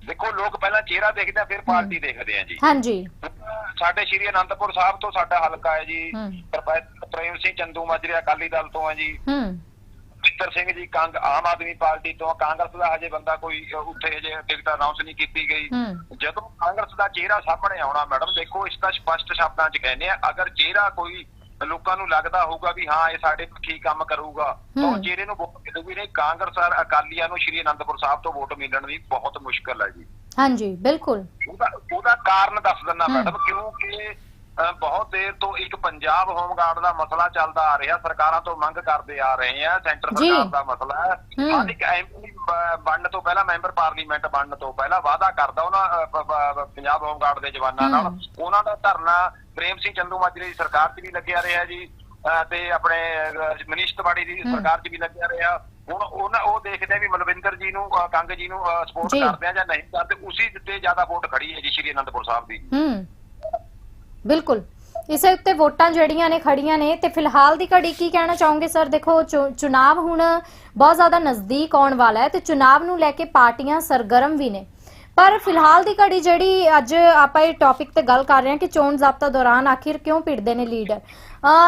ਦੇਖੋ ਲੋਕ ਪਹਿਲਾਂ ਚਿਹਰਾ ਦੇਖਦੇ ਆ ਫਿਰ ਪਾਰਟੀ ਦੇਖਦੇ ਆ ਜੀ ਹਾਂਜੀ ਸਾਡੇ ਸ਼੍ਰੀ ਅਨੰਦਪੁਰ ਸਾਹਿਬ ਤੋਂ ਸਾਡਾ ਹਲਕਾ ਹੈ ਜੀ ਹਮ। ਪ੍ਰੋਫੈਸਰ ਪ੍ਰੇਮ ਸਿੰਘ ਚੰਦੂ ਮਾਜਰੇ ਅਕਾਲੀ ਦਲ ਤੋਂ ਹੈ ਜੀ ਹੂੰ ਮਿੱਤਰ ਸਿੰਘ ਜੀ ਕੰਗ ਆਮ ਆਦਮੀ ਪਾਰਟੀ ਤੋਂ ਕਾਂਗਰਸ ਦਾ ਹਜੇ ਬੰਦਾ ਕੋਈ ਉੱਥੇ ਹਜੇ ਟਿਕਟ ਅਨਾਉਂਸ ਨਹੀਂ ਕੀਤੀ ਗਈ। ਜਦੋਂ ਕਾਂਗਰਸ ਦਾ ਚਿਹਰਾ ਸਾਹਮਣੇ ਆਉਣਾ ਮੈਡਮ ਦੇਖੋ ਇਸ ਦਾ ਸਪਸ਼ਟ ਸ਼ਬਦਾਂ 'ਚ ਕਹਿੰਦੇ ਆ ਅਗਰ ਚਿਹਰਾ ਕੋਈ ਲੋਕਾਂ ਨੂੰ ਲੱਗਦਾ ਹੋਊਗਾ ਵੀ ਹਾਂ ਇਹ ਸਾਡੇ ਪੱਖੀ ਕੰਮ ਕਰੂਗਾ ਤਾਂ। ਚਿਹਰੇ ਨੂੰ ਵੋਟ ਮਿਲੂਗੀ ਨਹੀਂ ਕਾਂਗਰਸ ਔਰ ਅਕਾਲੀਆਂ ਨੂੰ ਸ਼੍ਰੀ ਅਨੰਦਪੁਰ ਸਾਹਿਬ ਤੋਂ ਵੋਟ ਮਿਲਣ ਦੀ ਬਹੁਤ ਮੁਸ਼ਕਲ ਹੈ ਜੀ। ਹਾਂਜੀ ਬਿਲਕੁਲ। ਉਹਦਾ ਕਾਰਨ ਦੱਸ ਦਿੰਦਾ। ਮੈਡਮ ਕਿਉਂਕਿ ਬਹੁਤ ਦੇਰ ਤੋਂ ਇੱਕ ਪੰਜਾਬ ਹੋਮਗਾਰਡ ਦਾ ਮਸਲਾ ਚੱਲਦਾ ਆ ਰਿਹਾ ਸਰਕਾਰਾਂ ਤੋਂ ਮੰਗ ਕਰਦੇ ਆ ਰਹੇ ਆ ਸੈਂਟਰ। ਸਰਕਾਰ ਦਾ ਮਸਲਾ ਹੈ ਹਮ। ਹਾਂ ਇੱਕ ਐਮਪੀ ਬਣਨ ਤੋਂ ਪਹਿਲਾਂ ਮੈਂਬਰ ਪਾਰਲੀਮੈਂਟ ਬਣਨ ਤੋਂ ਪਹਿਲਾਂ ਵਾਅਦਾ ਕਰਦਾ ਉਹਨਾਂ ਪੰਜਾਬ ਹੋਮਗਾਰਡ ਦੇ ਜਵਾਨਾਂ ਨਾਲ। ਉਹਨਾਂ ਦਾ ਧਰਨਾ ਪ੍ਰੇਮ ਸਿੰਘ ਚੰਦੂ ਮਾਜਰੇ ਦੀ ਸਰਕਾਰ 'ਚ ਵੀ ਲੱਗਿਆ ਰਿਹਾ ਜੀ ਤੇ ਆਪਣੇ ਮਨੀਸ਼ ਤਿਵਾੜੀ ਦੀ। ਸਰਕਾਰ 'ਚ ਵੀ ਲੱਗਿਆ ਰਿਹਾ ਹੁਣ ਉਹਨਾਂ ਉਹ ਦੇਖਦੇ ਆ ਵੀ ਮਲਵਿੰਦਰ ਜੀ ਨੂੰ ਕੰਗ ਜੀ ਨੂੰ ਸਪੋਰਟ। ਕਰਦੇ ਆ ਜਾਂ ਨਹੀਂ ਕਰਦੇ ਉਸੇ ਤੇ ਜ਼ਿਆਦਾ ਵੋਟ ਖੜੀ ਹੈ ਜੀ ਸ਼੍ਰੀ ਅਨੰਦਪੁਰ ਸਾਹਿਬ ਦੀ ਹੂੰ ਬਿਲਕੁਲ। ਇਸੇ ਉੱਤੇ ਵੋਟਾਂ ਜਿਹੜੀਆਂ ਨੇ ਖੜੀਆਂ ਨੇ, ਤੇ ਫਿਲਹਾਲ ਦੀ ਘੜੀ ਕੀ ਕਹਿਣਾ ਚਾਹੋਗੇ ਸਰ? ਦੇਖੋ ਚੁਣਾਵ ਹੁਣ ਬਹੁਤ ਜ਼ਿਆਦਾ ਨਜ਼ਦੀਕ ਆਉਣ ਵਾਲਾ ਹੈ ਤੇ ਚੁਣਾਵ ਨੂੰ ਲੈ ਕੇ ਪਾਰਟੀਆਂ ਸਰਗਰਮ ਵੀ ਨੇ। ਪਰ ਫਿਲਹਾਲ ਦੀ ਘੜੀ ਜਿਹੜੀ ਅੱਜ ਆਪਾਂ ਇਹ ਟੌਪਿਕ ਤੇ ਗੱਲ ਕਰ ਰਹੇ ਹਾਂ ਕਿ ਚੋਣ ਜ਼ਾਬਤਾ ਦੌਰਾਨ ਆਖਿਰ ਕਿਉਂ ਭਿੜਦੇ ਨੇ ਲੀਡਰ?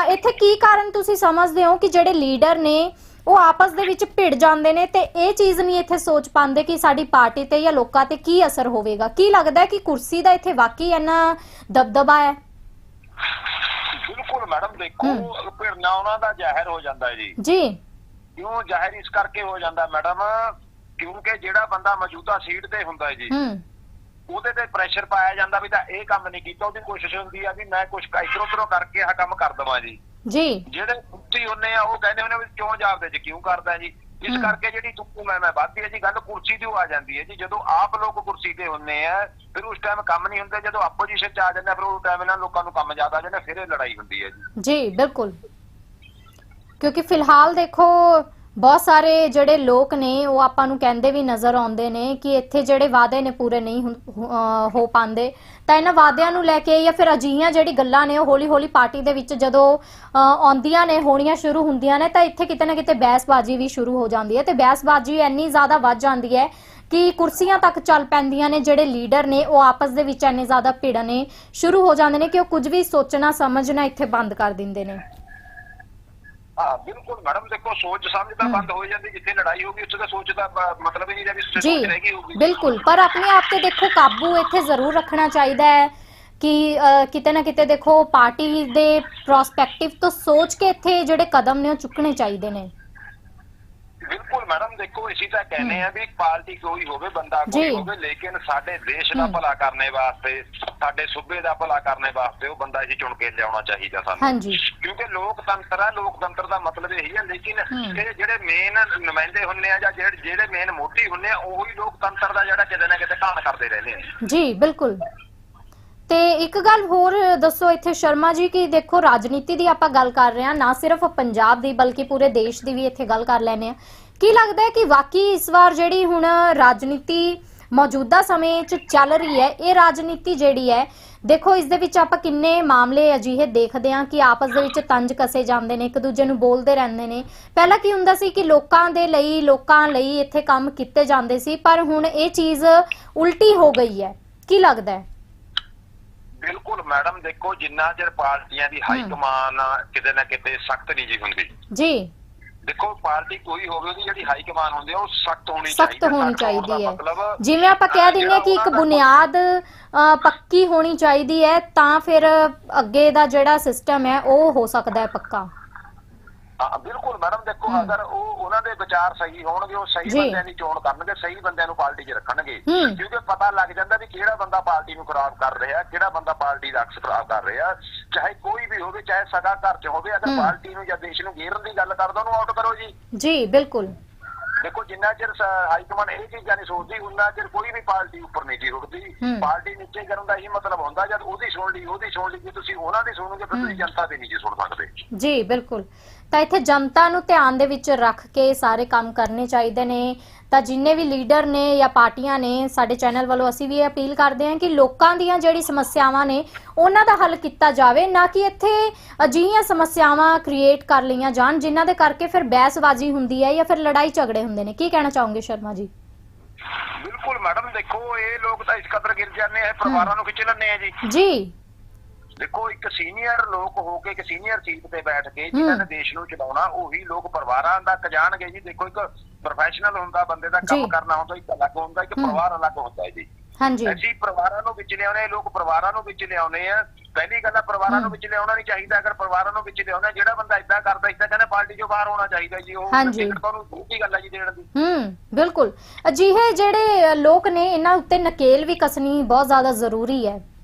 ਇੱਥੇ ਕੀ ਕਾਰਨ ਤੁਸੀਂ ਸਮਝਦੇ ਹੋ ਕਿ ਜਿਹੜੇ ਲੀਡਰ ਨੇ, ਉਹ ਆਪਸ ਦੇ ਵਿੱਚ ਭਿੜ ਜਾਂਦੇ ਨੇ ਤੇ ਇਹ ਚੀਜ਼ ਨਹੀਂ ਇੱਥੇ ਸੋਚ ਪਾਉਂਦੇ ਕਿ ਸਾਡੀ ਪਾਰਟੀ ਤੇ ਜਾਂ ਲੋਕਾਂ ਤੇ ਕੀ ਅਸਰ ਹੋਵੇਗਾ? ਕੀ ਲੱਗਦਾ ਕਿ ਕੁਰਸੀ ਦਾ ਇੱਥੇ ਵਾਕਈ ਇੰਨਾ ਦਬਦਬਾ ਹੈ? ਬਿਲਕੁਲ ਮੈਡਮ ਦੇਖੋ ਭਿੜਨਾ ਉਹਨਾਂ ਦਾ ਜ਼ਾਹਿਰ ਹੋ ਜਾਂਦਾ ਜੀ। ਜੀ। ਕਿਉਂ ਜ਼ਾਹਿਰ ਇਸ ਕਰਕੇ ਹੋ ਜਾਂਦਾ ਮੈਡਮ? ਕਿਉਂਕਿ ਜਿਹੜਾ ਬੰਦਾ ਮੌਜੂਦਾ ਸੀਟ ਤੇ ਹੁੰਦਾ ਜੀ ਹੂੰ। ਉਹਦੇ ਤੇ ਪ੍ਰੈਸ਼ਰ ਪਾਇਆ ਜਾਂਦਾ ਵੀ ਤਾਂ ਇਹ ਕੰਮ ਨਹੀਂ ਕੀਤਾ ਉਹਦੀ ਕੋਸ਼ਿਸ਼ ਹੁੰਦੀ ਆ ਵੀ ਮੈਂ ਕੁਝ ਇਧਰੋਂ ਉਧਰੋਂ ਕਰਕੇ ਆਹ ਕੰਮ ਕਰ ਦਵਾਂ ਜੀ। ਜੀ। ਜਿਹੜੇ ਕੁਰਸੀ ਹੁੰਨੇ ਆ ਉਹ ਕਹਿੰਦੇ ਹੁੰਨੇ ਵੀ ਕਿਉਂ ਜਾਪਦੇ ਚ ਕਿਉਂ ਕਰਦਾ ਜੀ? ਇਸ। ਕਰਕੇ ਜਿਹੜੀ ਤੂੰ ਮੈਂ ਮੈਂ ਵੱਧਦੀ ਹੈ ਜੀ ਗੱਲ ਕੁਰਸੀ ਓ ਆ ਜਾਂਦੀ ਹੈ ਜੀ। ਜਦੋਂ ਆਪ ਲੋਕ ਕੁਰਸੀ ਤੇ ਹੁੰਨੇ ਆ ਫਿਰ ਉਸ ਟਾਈਮ ਕੰਮ ਨਹੀਂ ਹੁੰਦਾ। ਜਦੋਂ ਆਪੋਜੀਸ਼ਨ ਚ ਆ ਜਾਂਦਾ ਫਿਰ ਉਸ ਟਾਈਮ ਇਹਨਾਂ ਲੋਕਾਂ ਨੂੰ ਕੰਮ ਜ਼ਿਆਦਾ ਆ ਜਾਂਦਾ ਫਿਰ ਇਹ ਲੜਾਈ ਹੁੰਦੀ ਹੈ ਜੀ। ਜੀ ਬਿਲਕੁਲ। ਕਿਉਂਕਿ ਫਿਲਹਾਲ ਦੇਖੋ ਬਹੁਤ ਸਾਰੇ ਜਿਹੜੇ ਲੋਕ ਨੇ ਉਹ ਆਪਾਂ ਨੂੰ ਕਹਿੰਦੇ ਵੀ ਨਜ਼ਰ ਆਉਂਦੇ ਨੇ ਕਿ ਇੱਥੇ ਜਿਹੜੇ ਵਾਅਦੇ ਨੇ ਪੂਰੇ ਨਹੀਂ ਹੁੰ- ਅਹ ਹੋ ਪਾਉਂਦੇ। ਤਾਂ ਇਹਨਾਂ ਵਾਅਦਿਆਂ ਨੂੰ ਲੈ ਕੇ ਜਾਂ ਫਿਰ ਅਜਿਹੀਆਂ ਜਿਹੜੀ ਗੱਲਾਂ ਨੇ ਉਹ ਹੌਲੀ-ਹੌਲੀ ਪਾਰਟੀ ਦੇ ਵਿੱਚ ਜਦੋਂ ਅਹ, ਆਉਂਦੀਆਂ ਨੇ ਹੋਣੀਆਂ ਸ਼ੁਰੂ ਹੁੰਦੀਆਂ ਨੇ ਤਾਂ ਇੱਥੇ ਕਿਤੇ ਨਾ ਕਿਤੇ ਬਹਿਸਬਾਜ਼ੀ ਵੀ ਸ਼ੁਰੂ ਹੋ ਜਾਂਦੀ ਹੈ। ਤੇ ਬਹਿਸਬਾਜ਼ੀ ਇੰਨੀ ਜ਼ਿਆਦਾ ਵੱਧ ਜਾਂਦੀ ਹੈ ਕਿ ਕੁਰਸੀਆਂ ਤੱਕ ਚੱਲ ਪੈਂਦੀਆਂ ਨੇ ਜਿਹੜੇ ਲੀਡਰ ਨੇ ਉਹ ਆਪਸ ਦੇ ਵਿੱਚ ਇੰਨੇ ਜ਼ਿਆਦਾ ਭਿੜਨੇ ਸ਼ੁਰੂ ਹੋ ਜਾਂਦੇ ਨੇ ਕਿ ਉਹ ਕੁਝ ਵੀ ਸੋਚਣਾ ਸਮਝਣਾ ਇੱਥੇ ਬੰਦ ਕਰ ਦਿੰਦੇ ਨੇ। ਹਾਂ ਬਿਲਕੁਲ ਮੈਡਮ ਦੇਖੋ ਸੋਚ ਸਮਝ ਤਾਂ। ਬੰਦ ਹੋ ਜਾਂਦੀ ਜਿੱਥੇ ਲੜਾਈ ਹੋਊਗੀ ਉੱਥੇ ਤਾਂ ਸੋਚ ਦਾ ਮਤਲਬ ਹੀ ਨਹੀਂ ਰਿਹਾ ਸੋਚ ਰਹਿ ਗਈ ਹੋਊਗੀ ਬਿਲਕੁਲ ਪਰ ਆਪਣੇ ਆਪ ਤੇ ਦੇਖੋ ਕਾਬੂ ਇੱਥੇ ਜ਼ਰੂਰ ਰੱਖਣਾ ਚਾਹੀਦਾ ਹੈ ਕਿ ਕਿਤੇ ਨਾ ਕਿਤੇ ਦੇਖੋ ਪਾਰਟੀ ਦੇ ਪ੍ਰੋਸਪੈਕਟਿਵ ਤੋਂ ਸੋਚ ਕੇ ਇੱਥੇ ਜਿਹੜੇ ਕਦਮ ਨੇ ਉਹ ਚੁੱਕਣੇ ਚਾਹੀਦੇ ਨੇ ਬਿਲਕੁਲ ਮੈਡਮ ਦੇਖੋ ਇਸੀ ਤਾਂ ਕਹਿੰਦੇ ਆ ਵੀ ਪਾਰਟੀ ਕੋਈ ਹੋਵੇ ਬੰਦਾ ਜੀ। ਕੋਈ ਹੋਵੇ ਲੇਕਿਨ ਸਾਡੇ ਦੇਸ਼ ਦਾ। ਭਲਾ ਕਰਨੇ ਵਾਸਤੇ ਸਾਡੇ ਸੂਬੇ ਦਾ ਭਲਾ ਕਰਨੇ ਵਾਸਤੇ ਉਹ ਬੰਦਾ ਅਸੀਂ ਚੁਣ ਕੇ ਲਿਆਉਣਾ ਚਾਹੀਦਾ ਸਾਨੂੰ ਹਾਂਜੀ ਕਿਉਂਕਿ ਲੋਕਤੰਤਰ ਹੈ ਲੋਕਤੰਤਰ ਦਾ ਮਤਲਬ ਇਹੀ ਹੈ ਲੇਕਿਨ ਹਮ। ਇਹ ਜਿਹੜੇ ਮੇਨ ਨੁਮਾਇੰਦੇ ਹੁੰਨੇ ਆ ਜਾਂ ਜਿਹੜੇ ਜਿਹੜੇ ਮੇਨ ਮੋਢੀ ਹੁੰਨੇ ਆ ਉਹੀ ਲੋਕਤੰਤਰ ਦਾ ਜਿਹੜਾ ਕਿਤੇ ਨਾ ਕਿਤੇ ਘਾਣ ਕਰਦੇ ਰਹਿੰਦੇ ਆ ਜੀ ਬਿਲਕੁਲ ਤੇ ਇੱਕ ਗੱਲ ਹੋਰ ਦੱਸੋ ਇੱਥੇ ਸ਼ਰਮਾ ਜੀ, ਕਿ ਦੇਖੋ ਰਾਜਨੀਤੀ ਦੀ ਆਪਾਂ ਗੱਲ ਕਰ ਰਹੇ ਹਾਂ, ਨਾ ਸਿਰਫ ਪੰਜਾਬ ਦੀ ਬਲਕਿ ਪੂਰੇ ਦੇਸ਼ ਦੀ ਵੀ ਇੱਥੇ ਗੱਲ ਕਰ ਲੈਨੇ ਆ ਕੀ ਲੱਗਦਾ ਹੈ ਕਿ ਵਾਕਈ ਇਸ ਵਾਰ ਜਿਹੜੀ ਹੁਣ ਰਾਜਨੀਤੀ ਮੌਜੂਦਾ ਸਮੇਂ 'ਚ ਚੱਲ ਰਹੀ ਹੈ, ਇਹ ਰਾਜਨੀਤੀ ਜਿਹੜੀ ਹੈ, ਦੇਖੋ ਇਸ ਦੇ ਵਿੱਚ ਆਪਾਂ ਕਿੰਨੇ ਮਾਮਲੇ ਅਜਿਹੇ ਦੇਖਦੇ ਹਾਂ ਕਿ ਆਪਸ ਦੇ ਵਿੱਚ ਤੰਜ ਕਸੇ ਜਾਂਦੇ ਨੇ, ਇੱਕ ਦੂਜੇ ਨੂੰ ਬੋਲਦੇ ਰਹਿੰਦੇ ਨੇ। ਪਹਿਲਾਂ ਕੀ ਹੁੰਦਾ ਸੀ ਕਿ ਲੋਕਾਂ ਦੇ ਲਈ, ਲੋਕਾਂ ਲਈ ਇੱਥੇ ਕੰਮ ਕੀਤੇ ਜਾਂਦੇ ਸੀ, ਪਰ ਹੁਣ ਇਹ ਚੀਜ਼ ਉਲਟੀ ਹੋ ਗਈ ਹੈ। ਕੀ ਲੱਗਦਾ ਹੈ? ਬਿਲਕੁਲ ਮੈਡਮ ਦੇਖੋ ਜਿੰਨਾ ਚਿਰ ਪਾਰਟੀਆਂ ਦੀ ਹਾਈ। ਕਮਾਨ ਕਿਤੇ ਨਾ ਕਿਤੇ ਸਖਤ ਨਹੀਂ ਜੀ ਹੁੰਦੀ। ਜੀ। ਦੇਖੋ ਪਾਰਟੀ ਕੋਈ ਹੋਵੇ ਉਹਦੀ ਜਿਹੜੀ ਹਾਈ ਕਮਾਨ ਹੁੰਦੀ ਆ ਉਹ ਸਖਤ ਹੋਣੀ ਚਾਹੀਦੀ ਸਖ਼ਤ ਹੋਣ ਚਾਹੀਦੀ ਹੈ। ਜਿਵੇਂ ਆਪਾਂ ਕਹਿ ਦਿੰਦੇ ਹਾਂ ਕਿ ਇੱਕ ਬੁਨਿਆਦ ਪੱਕੀ ਹੋਣੀ ਚਾਹੀਦੀ ਹੈ ਤਾਂ ਫਿਰ ਅੱਗੇ ਦਾ ਜਿਹੜਾ ਸਿਸਟਮ ਹੈ ਉਹ ਹੋ ਸਕਦਾ ਹੈ ਪੱਕਾ। ਹਾਂ ਬਿਲਕੁਲ ਮੈਡਮ ਦੇਖੋ। ਅਗਰ ਉਹ ਉਹਨਾਂ ਦੇ ਵਿਚਾਰ ਸਹੀ ਹੋਣਗੇ ਉਹ ਸਹੀ। ਬੰਦਿਆਂ ਦੀ ਚੋਣ ਕਰਨਗੇ ਸਹੀ ਬੰਦਿਆਂ ਨੂੰ ਪਾਰਟੀ 'ਚ ਰੱਖਣਗੇ। ਕਿਉਂਕਿ ਪਤਾ ਲੱਗ ਜਾਂਦਾ ਵੀ ਕਿਹੜਾ ਬੰਦਾ ਪਾਰਟੀ ਨੂੰ ਖਰਾਬ ਕਰ ਰਿਹਾ ਕਿਹੜਾ ਬੰਦਾ ਪਾਰਟੀ ਦਾ ਅਕਸ ਖਰਾਬ ਕਰ ਰਿਹਾ ਚਾਹੇ ਕੋਈ ਵੀ ਹੋਵੇ ਚਾਹੇ ਸਗਾ ਘਰ 'ਚ ਹੋਵੇ ਅਗਰ। ਪਾਰਟੀ ਨੂੰ ਜਾਂ ਦੇਸ਼ ਨੂੰ ਘੇਰਨ ਦੀ ਗੱਲ ਕਰਦਾ ਉਹਨੂੰ ਆਊਟ ਕਰੋ ਜੀ ਜੀ ਬਿਲਕੁਲ ਦੇਖੋ ਜਿੰਨਾ ਚਿਰ ਹਾਈ ਕਮਾਂਡ ਇਹ ਚੀਜ਼ਾਂ ਨਹੀਂ ਸੋਚਦੀ ਉਨਾ ਚਿਰ ਕੋਈ ਵੀ ਪਾਰਟੀ ਉੱਪਰ ਨਹੀਂ ਜੀ ਉੱਠਦੀ। ਪਾਰਟੀ ਨੀਚੇ ਕਰਨ ਦਾ ਹੀ ਮਤਲਬ ਹੁੰਦਾ ਜਦ ਉਹਦੀ ਸੁਣ ਲਈ ਉਹਦੀ ਸੁਣ ਲਈ ਜੇ ਤੁਸੀਂ ਉਹਨਾਂ ਦੀ ਸੁਣੋਗੇ ਫਿਰ ਤੁਸੀਂ ਜਨਤਾ ਦੀ ਨਹੀਂ ਜੀ ਸੁਣ ਸਕਦੇ ਜੀ ਬਿਲਕੁਲ ਤਾਂ ਇੱਥੇ ਜਨਤਾ ਨੂੰ ਧਿਆਨ ਦੇ ਵਿੱਚ ਰੱਖ ਕੇ ਸਾਰੇ ਕੰਮ ਕਰਨੇ ਚਾਹੀਦੇ ਨੇ। ਤਾਂ ਜਿੰਨੇ ਵੀ ਲੀਡਰ ਨੇ ਜਾਂ ਪਾਰਟੀਆਂ ਨੇ ਸਾਡੇ ਚੈਨਲ ਵੱਲੋਂ ਅਸੀਂ ਵੀ ਇਹ ਅਪੀਲ ਕਰਦੇ ਹਾਂ ਕਿ ਲੋਕਾਂ ਦੀਆਂ ਜਿਹੜੀ ਸਮੱਸਿਆਵਾਂ ਨੇ ਉਹਨਾਂ ਦਾ ਹੱਲ ਕੀਤਾ ਜਾਵੇ ਨਾ ਕਿ ਇੱਥੇ ਅਜਿਹੀਆਂ ਸਮੱਸਿਆਵਾਂ ਕ੍ਰੀਏਟ ਕਰ ਲਈਆਂ ਜਾਣ ਜਿਨ੍ਹਾਂ ਦੇ ਕਰਕੇ ਫਿਰ ਬਹਿਸਬਾਜ਼ੀ ਹੁੰਦੀ ਹੈ ਜਾਂ ਫਿਰ ਲੜਾਈ ਝਗੜੇ ਹੁੰਦੇ ਨੇ। ਕੀ ਕਹਿਣਾ ਚਾਹੋਗੇ ਸ਼ਰਮਾ ਜੀ? ਬਿਲਕੁਲ ਮੈਡਮ ਦੇਖੋ ਇਹ ਲੋਕ ਤਾਂ ਇਸ ਕਦਰ ਗਿਰ ਜਾਂਦੇ ਆ ਪਰਿਵਾਰਾਂ ਨੂੰ ਖਿੱਚ ਲੈਂਦੇ ਆ ਜੀ। ਜੀ। ਦੇਖੋ ਇੱਕ ਸੀਨੀਅਰ ਲੋਕ ਹੋ ਕੇ ਇੱਕ ਸੀਨੀਅਰ ਸੀਟ ਤੇ ਬੈਠ ਕੇ ਜਿਨ੍ਹਾਂ ਨੇ ਦੇਸ਼ ਨੂੰ ਚਲਾਉਣਾ ਉਹੀ ਲੋਕ ਪਰਿਵਾਰਾਂ ਤੱਕ ਜਾਣਗੇ ਜੀ। ਦੇਖੋ ਇੱਕ ਪ੍ਰੋਫੈਸ਼ਨਲ ਹੁੰਦਾ ਬੰਦੇ ਦਾ। ਕੰਮ ਕਰਨਾ ਹੁੰਦਾ ਇੱਕ ਅਲੱਗ ਹੁੰਦਾ ਇੱਕ। ਪਰਿਵਾਰ ਅਲੱਗ ਹੁੰਦਾ ਹੈ ਜੀ। ਹਾਂਜੀ। ਅਸੀਂ ਪਰਿਵਾਰਾਂ ਨੂੰ ਵਿੱਚ ਲਿਆਉਣੇ ਲੋਕ ਪਰਿਵਾਰਾਂ ਨੂੰ ਵਿੱਚ ਲਿਆਉਣੇ ਆ। ਪਹਿਲੀ ਗੱਲ ਆ ਪਰਿਵਾਰਾਂ ਨੂੰ। ਵਿੱਚ ਲਿਆਉਣਾ ਨਹੀਂ ਚਾਹੀਦਾ। ਅਗਰ ਪਰਿਵਾਰਾਂ ਨੂੰ ਵਿੱਚ ਲਿਆਉਣਾ ਜਿਹੜਾ ਬੰਦਾ ਇਦਾਂ ਕਰਦਾ ਇਦਾਂ ਕਹਿੰਦਾ ਪਾਰਟੀ ਚੋਂ ਬਾਹਰ ਹੋਣਾ ਚਾਹੀਦਾ ਜੀ ਉਹ। ਟਿਕਟ ਤਾਂ ਉਹਨੂੰ ਦੂਜੀ ਗੱਲ ਆ ਜੀ ਦੇਣ ਦੀ। ਹੂੰ ਬਿਲਕੁਲ। ਅਜਿਹੇ ਜਿਹੜੇ ਲੋਕ ਨੇ ਇਹਨਾਂ ਉੱਤੇ ਨਕੇਲ ਵੀ ਕਸਣੀ ਬਹੁਤ ਜ਼ਿਆਦਾ ਜ਼ਰੂਰੀ ਹੈ।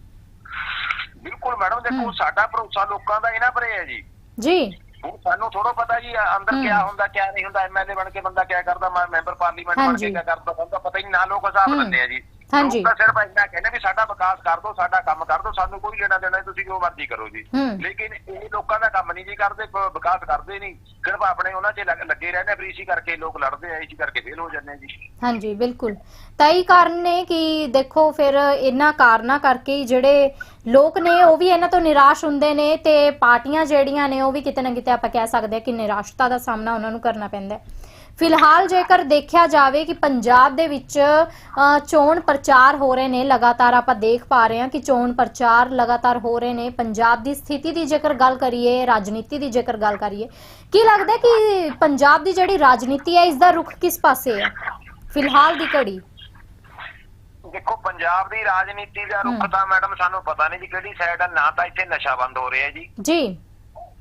ਬਿਲਕੁਲ ਮੈਡਮ ਦੇਖੋ। ਸਾਡਾ ਭਰੋਸਾ ਲੋਕਾਂ ਦਾ ਇਹਨਾਂ ਪਰੇ ਹੈ ਜੀ ਜੀ ਹੁਣ ਸਾਨੂੰ ਥੋੜਾ ਪਤਾ ਜੀ ਅੰਦਰ। ਕਿਆ ਹੁੰਦਾ ਕਿਆ ਨਹੀਂ ਹੁੰਦਾ ਐਮਐਲਏ ਬਣ ਕੇ ਬੰਦਾ ਕਿਆ ਕਰਦਾ ਮੈਂ ਮੈਂਬਰ ਪਾਰਲੀਮੈਂਟ ਬਣ। ਕੇ ਕਿਆ ਕਰਦਾ ਤਾਂ ਪਤਾ ਹੀ ਨਾ ਲੋਕ ਹਿਸਾਬ। ਲੈਂਦੇ ਆ ਜੀ ਹਾਂਜੀ। ਲੋਕ ਤਾਂ ਸਿਰਫ ਇੰਨਾ ਕਹਿੰਦੇ ਵੀ ਸਾਡਾ ਵਿਕਾਸ ਕਰ ਦਿਓ ਸਾਡਾ ਕੰਮ ਕਰ ਦਿਓ ਸਾਨੂੰ ਕੋਈ ਲੈਣਾ ਦੇਣਾ ਨਹੀਂ, ਤੁਸੀਂ ਜੋ ਮਰਜ਼ੀ ਕਰੋ ਜੀ। ਲੇਕਿਨ ਇਹ ਲੋਕਾਂ ਦਾ ਕੰਮ ਨਹੀਂ ਜੀ ਕਰਦੇ ਵਿਕਾਸ ਕਰਦੇ ਨਹੀਂ। ਸਿਰਫ ਆਪਣੇ ਉਹਨਾਂ 'ਚ ਲੱਗ- ਰਹਿੰਦੇ ਆ ਇਸੀ ਕਰਕੇ ਲੋਕ ਲੜਦੇ ਆ ਇਸੀ ਕਰਕੇ ਫੇਲ ਹੋ ਜਾਂਦੇ ਆ ਜੀ। ਹਾਂਜੀ ਬਿਲਕੁਲ। ਤਾਂ ਇਹ ਕਾਰਨ ਨੇ ਕਿ ਦੇਖੋ ਫਿਰ ਇਹਨਾਂ ਕਾਰਨਾਂ ਕਰਕੇ ਜਿਹੜੇ ਲੋਕ ਨੇ ਉਹ ਵੀ ਇਹਨਾਂ ਤੋਂ ਨਿਰਾਸ਼ ਹੁੰਦੇ ਨੇ ਤੇ ਪਾਰਟੀਆਂ ਜਿਹੜੀਆਂ ਨੇ ਉਹ ਵੀ ਕਿਤੇ ਨਾ ਕਿਤੇ ਆਪਾਂ ਕਹਿ ਸਕਦੇ ਹਾਂ ਕਿ ਨਿਰਾਸ਼ਤਾ ਦਾ ਸਾਹਮਣਾ ਉਹਨਾਂ ਨੂੰ ਕਰਨਾ ਪੈਂਦਾ ਹੈ। ਫਿਲਹਾਲ ਜੇਕਰ ਦੇਖਿਆ ਜਾਵੇ ਕਿ ਪੰਜਾਬ ਦੇ ਵਿੱਚ ਚੋਣ ਪ੍ਰਚਾਰ ਹੋ ਰਹੇ ਨੇ ਲਗਾਤਾਰ ਆਪਾਂ ਦੇਖ ਪਾ ਰਹੇ ਹਾਂ ਕਿ ਚੋਣ ਪ੍ਰਚਾਰ ਲਗਾਤਾਰ ਹੋ ਰਹੇ ਨੇ। ਪੰਜਾਬ ਦੀ ਸਥਿਤੀ ਦੀ ਜੇਕਰ ਗੱਲ ਕਰੀਏ ਰਾਜਨੀਤੀ ਦੀ ਜੇਕਰ ਗੱਲ ਕਰੀਏ ਕੀ ਲੱਗਦਾ ਹੈ ਕਿ ਪੰਜਾਬ ਦੀ ਜਿਹੜੀ ਰਾਜਨੀਤੀ ਹੈ ਇਸ ਦਾ ਰੁਖ ਕਿਸ ਪਾਸੇ ਹੈ? ਫਿਲਹਾਲ ਦੀ ਘੜੀ। ਦੇਖੋ ਪੰਜਾਬ ਦੀ ਰਾਜਨੀਤੀ ਦਾ ਰੁਖ। ਤਾਂ ਮੈਡਮ ਸਾਨੂੰ ਪਤਾ ਨਹੀਂ ਜੀ ਕਿਹੜੀ ਸਾਈਡ ਆ ਨਾ ਤਾਂ ਇੱਥੇ ਨਸ਼ਾ ਬੰਦ ਹੋ ਰਿਹਾ ਜੀ। ਜੀ।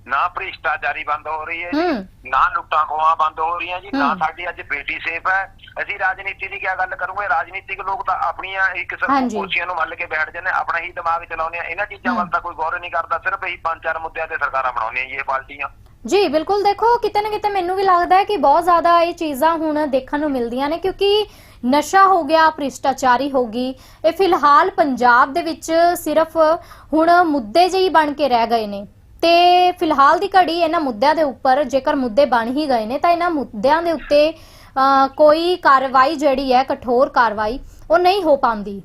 ਨਾ ਭ੍ਰਿਸ਼ਟਾਚਾਰੀ ਬੰਦ ਹੋ ਰਹੀ ਹੈ ਜੀ ਹੂੰ। ਨਾ ਲੁੱਟਾਂ ਖੋਹਾਂ ਬੰਦ ਹੋ ਰਹੀਆਂ ਜੀ ਨਾ। ਸਾਡੀ ਅੱਜ ਬੇਟੀ ਸੇਫ ਹੈ। ਅਸੀਂ ਰਾਜਨੀਤੀ ਦੀ ਕੀ ਗੱਲ ਕਰੂਗੇ? ਰਾਜਨੀਤਿਕ ਲੋਕ ਤਾਂ ਆਪਣੀਆਂ ਹੀ ਕਿਸਮ ਹਾਂਜੀ। ਕੁਰਸੀਆਂ ਨੂੰ ਮੱਲ ਕੇ ਬੈਠ ਜਾਂਦੇ ਆਪਣਾ ਹੀ ਦਿਮਾਗ ਚਲਾਉਂਦੇ ਆ। ਇਹਨਾਂ ਚੀਜ਼ਾਂ ਵੱਲ। ਤਾਂ ਕੋਈ ਗੌਰ ਨਹੀਂ ਕਰਦਾ ਸਿਰਫ ਇਹੀ ਪੰਜ ਚਾਰ ਮੁੱਦਿਆਂ ਤੇ ਸਰਕਾਰਾਂ ਬਣਾਉਂਦੀਆਂ ਜੀ ਇਹ ਪਾਰਟੀਆਂ। ਜੀ ਬਿਲਕੁਲ ਦੇਖੋ ਕਿਤੇ ਨਾ ਕਿਤੇ ਮੈਨੂੰ ਵੀ ਲੱਗਦਾ ਹੈ ਕਿ ਬਹੁਤ ਜ਼ਿਆਦਾ ਇਹ ਚੀਜ਼ਾਂ ਹੁਣ ਦੇਖਣ ਨੂੰ ਮਿਲਦੀਆਂ ਨੇ ਕਿਉਂਕਿ ਨਸ਼ਾ ਹੋ ਗਿਆ ਭ੍ਰਿਸ਼ਟਾਚਾਰੀ ਹੋ ਗਈ। ਇਹ ਫਿਲਹਾਲ ਪੰਜਾਬ ਦੇ ਵਿੱਚ ਸਿਰਫ ਹੁਣ ਮੁੱਦੇ ਜਿਹੀ ਬਣ ਕੇ ਰਹਿ ਗਏ ਨੇ। ਤੇ ਫਿਲਹਾਲ ਦੀ ਘੜੀ ਇਹਨਾਂ ਮੁੱਦਿਆਂ ਦੇ ਉੱਪਰ ਜੇਕਰ ਮੁੱਦੇ ਬਣ ਹੀ ਗਏ ਨੇ ਤਾਂ ਇਹਨਾਂ ਮੁੱਦਿਆਂ ਦੇ ਉੱਤੇ ਕੋਈ ਕਾਰਵਾਈ ਜਿਹੜੀ ਹੈ ਕਠੋਰ ਕਾਰਵਾਈ ਉਹ ਨਹੀਂ ਹੋ ਪਾਉਂਦੀ।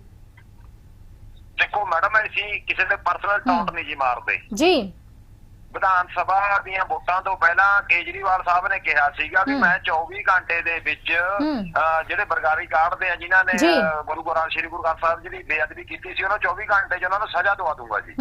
ਦੇਖੋ ਮੈਡਮ ਅਸੀਂ ਕਿਸੇ ਦੇ ਪਰਸਨਲ ਟੌਂਟ ਨਹੀਂ ਜੀ ਮਾਰਦੇ। ਜੀ। ਵਿਧਾਨ ਸਭਾ ਦੀਆਂ ਵੋਟਾਂ ਤੋਂ ਪਹਿਲਾਂ ਕੇਜਰੀਵਾਲ ਸਾਹਿਬ ਨੇ ਕਿਹਾ ਸੀਗਾ ਹਮ। ਮੈਂ 24 ਘੰਟੇ ਦੇ ਵਿੱਚ ਜਿਹੜੇ ਬਰਗਾਰੀ ਕਾਢਦੇ ਆ ਜਿਨ੍ਹਾਂ ਨੇ ਗੁਰੂ ਗ੍ਰੰਥ ਸ੍ਰੀ ਗੁਰੂ ਗ੍ਰੰਥ ਸਾਹਿਬ ਜੀ ਦੀ ਬੇਅਦਬੀ ਕੀਤੀ ਸੀ ਉਹਨਾਂ 24 ਘੰਟੇ 'ਚ ਉਹਨਾਂ ਨੂੰ ਸਜ਼ਾ ਦਵਾ ਦੂੰਗਾ ਜੀ।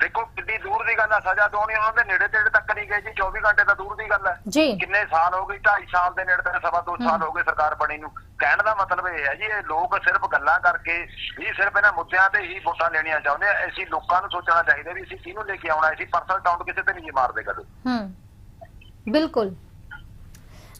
ਦੇਖੋ ਕਿੰਨੀ ਦੂਰ ਦੀ ਗੱਲ ਆ ਸਜ਼ਾ ਦਵਾਉਣੀ ਉਹਨਾਂ ਦੇ ਨੇੜੇ ਤੇੜੇ ਤੱਕ ਨਹੀਂ ਗਏ ਜੀ 24 ਘੰਟੇ ਤਾਂ ਦੂਰ ਦੀ ਗੱਲ ਹੈ ਜੀ। ਕਿੰਨੇ ਸਾਲ ਹੋ ਗਏ 2.5 ਸਾਲ ਦੇ ਨੇੜੇ ਤੱਕ ਸਵਾ ਦੋ ਸਾਲ ਹੋ ਗਏ ਸਰਕਾਰ ਬਣੀ ਨੂੰ। ਕਹਿਣ ਦਾ ਮਤਲਬ ਇਹ ਹੈ ਜੀ ਇਹ ਲੋਕ ਸਿਰਫ ਗੱਲਾਂ ਕਰਕੇ ਹੀ ਸਿਰਫ ਇਹਨਾਂ ਮੁੱਦਿਆਂ ਤੇ ਹੀ ਵੋਟਾਂ ਲੈਣੀਆਂ ਚਾਹੁੰਦੇ ਆ। ਅਸੀਂ ਲੋਕਾਂ ਨੂੰ ਸੋਚਣਾ ਚਾਹੀਦਾ ਵੀ ਅਸੀਂ ਕਿਹਨੂੰ ਲੈ ਕੇ ਆਉਣਾ ਅਸੀਂ ਪਰਸਨਲ ਟਾਊਟ ਕਿਸੇ ਤੇ ਨਹੀਂ ਜੀ ਮਾਰਦੇ ਕਦੇ। ਹੂੰ। ਬਿਲਕੁਲ।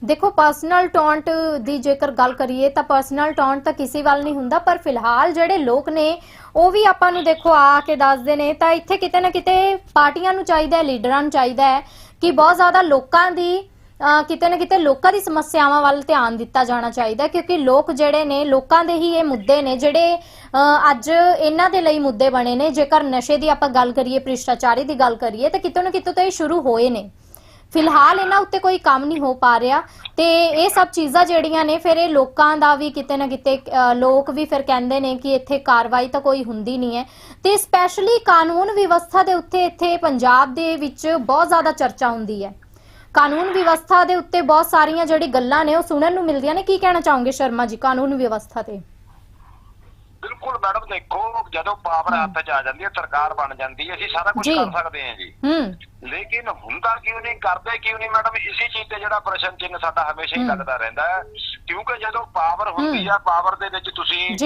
ਦੇਖੋ ਪਰਸਨਲ ਟੌਂਟ ਦੀ ਜੇਕਰ ਗੱਲ ਕਰੀਏ ਤਾਂ ਪਰਸਨਲ ਟੌਂਟ ਤਾਂ ਕਿਸੇ ਵੱਲ ਨਹੀਂ ਹੁੰਦਾ ਪਰ ਫਿਲਹਾਲ ਜਿਹੜੇ ਲੋਕ ਨੇ ਉਹ ਵੀ ਆਪਾਂ ਨੂੰ ਦੇਖੋ ਆ ਕੇ ਦੱਸਦੇ ਨੇ, ਤਾਂ ਇੱਥੇ ਕਿਤੇ ਨਾ ਕਿਤੇ ਪਾਰਟੀਆਂ ਨੂੰ ਚਾਹੀਦਾ ਹੈ, ਲੀਡਰਾਂ ਨੂੰ ਚਾਹੀਦਾ ਹੈ ਕਿ ਬਹੁਤ ਜ਼ਿਆਦਾ ਲੋਕਾਂ ਦੀ ਅਹ ਕਿਤੇ ਨਾ ਕਿਤੇ ਲੋਕਾਂ ਦੀ ਸਮੱਸਿਆਵਾਂ ਵੱਲ ਧਿਆਨ ਦਿੱਤਾ ਜਾਣਾ ਚਾਹੀਦਾ ਕਿਉਂਕਿ ਲੋਕ ਜਿਹੜੇ ਨੇ, ਲੋਕਾਂ ਦੇ ਹੀ ਇਹ ਮੁੱਦੇ ਨੇ, ਜਿਹੜੇ ਅੱਜ ਇਹਨਾਂ ਦੇ ਲਈ ਮੁੱਦੇ ਬਣੇ ਨੇ, ਜੇਕਰ ਨਸ਼ੇ ਦੀ ਆਪਾਂ ਗੱਲ ਕਰੀਏ, ਭ੍ਰਿਸ਼ਟਾਚਾਰੀ ਦੀ ਗੱਲ ਕਰੀਏ, ਤਾਂ ਕਿਤੇ ਨਾ ਕਿਤੇ ਤਾਂ ਇਹ ਸ਼ੁਰੂ ਹੋਏ ਨੇ। ਫਿਲਹਾਲ ਇਹਨਾਂ ਉੱਤੇ ਕੋਈ ਕੰਮ ਨਹੀਂ ਹੋ ਪਾ ਰਿਹਾ ਤੇ ਇਹ ਸਭ ਚੀਜ਼ਾਂ ਜਿਹੜੀਆਂ ਨੇ ਫਿਰ ਇਹ ਲੋਕਾਂ ਦਾ ਵੀ ਕਿਤੇ ਨਾ ਕਿਤੇ ਲੋਕ ਵੀ ਫਿਰ ਕਹਿੰਦੇ ਨੇ ਕਿ ਇੱਥੇ ਕਾਰਵਾਈ ਤਾਂ ਕੋਈ ਹੁੰਦੀ ਨਹੀਂ ਹੈ। ਤੇ ਸਪੈਸ਼ਲੀ ਕਾਨੂੰਨ ਵਿਵਸਥਾ ਦੇ ਉੱਤੇ ਇੱਥੇ ਪੰਜਾਬ ਦੇ ਵਿੱਚ ਬਹੁਤ ਜ਼ਿਆਦਾ ਚਰਚਾ ਹੁੰਦੀ ਹੈ। ਕਾਨੂੰਨ ਵਿਵਸਥਾ ਦੇ ਉੱਤੇ ਬਹੁਤ ਸਾਰੀਆਂ ਜਿਹੜੀ ਗੱਲਾਂ ਨੇ ਉਹ ਸੁਣਨ ਨੂੰ ਮਿਲਦੀਆਂ ਨੇ। ਕੀ ਕਹਿਣਾ ਚਾਹੋਗੇ ਸ਼ਰਮਾ ਜੀ ਕਾਨੂੰਨ ਵਿਵਸਥਾ ਤੇ? ਬਿਲਕੁਲ ਮੈਡਮ ਦੇਖੋ ਜਦੋਂ ਪਾਵਰ ਹੱਥ 'ਚ ਆ ਜਾਂਦੀ ਹੈ ਸਰਕਾਰ ਬਣ ਜਾਂਦੀ ਹੈ ਅਸੀਂ ਸਾਰਾ ਕੁਝ। ਕਰ ਸਕਦੇ ਹਾਂ ਜੀ। ਹੂੰ। ਲੇਕਿਨ ਹੁੰਦਾ ਕਿਉਂ ਨਹੀਂ ਕਰਦੇ ਕਿਉਂ ਨਹੀਂ ਮੈਡਮ? ਇਸੇ ਚੀਜ਼ ਤੇ ਜਿਹੜਾ ਪ੍ਰਸ਼ਨ ਚਿੰਨ ਸਾਡਾ ਹਮੇਸ਼ਾ ਹੀ। ਲੱਗਦਾ ਰਹਿੰਦਾ ਹੈ। ਕਿਉਂਕਿ ਜਦੋਂ ਪਾਵਰ ਹੁੰਦੀ ਆ ਪਾਵਰ ਦੇ ਵਿੱਚ ਤੁਸੀਂ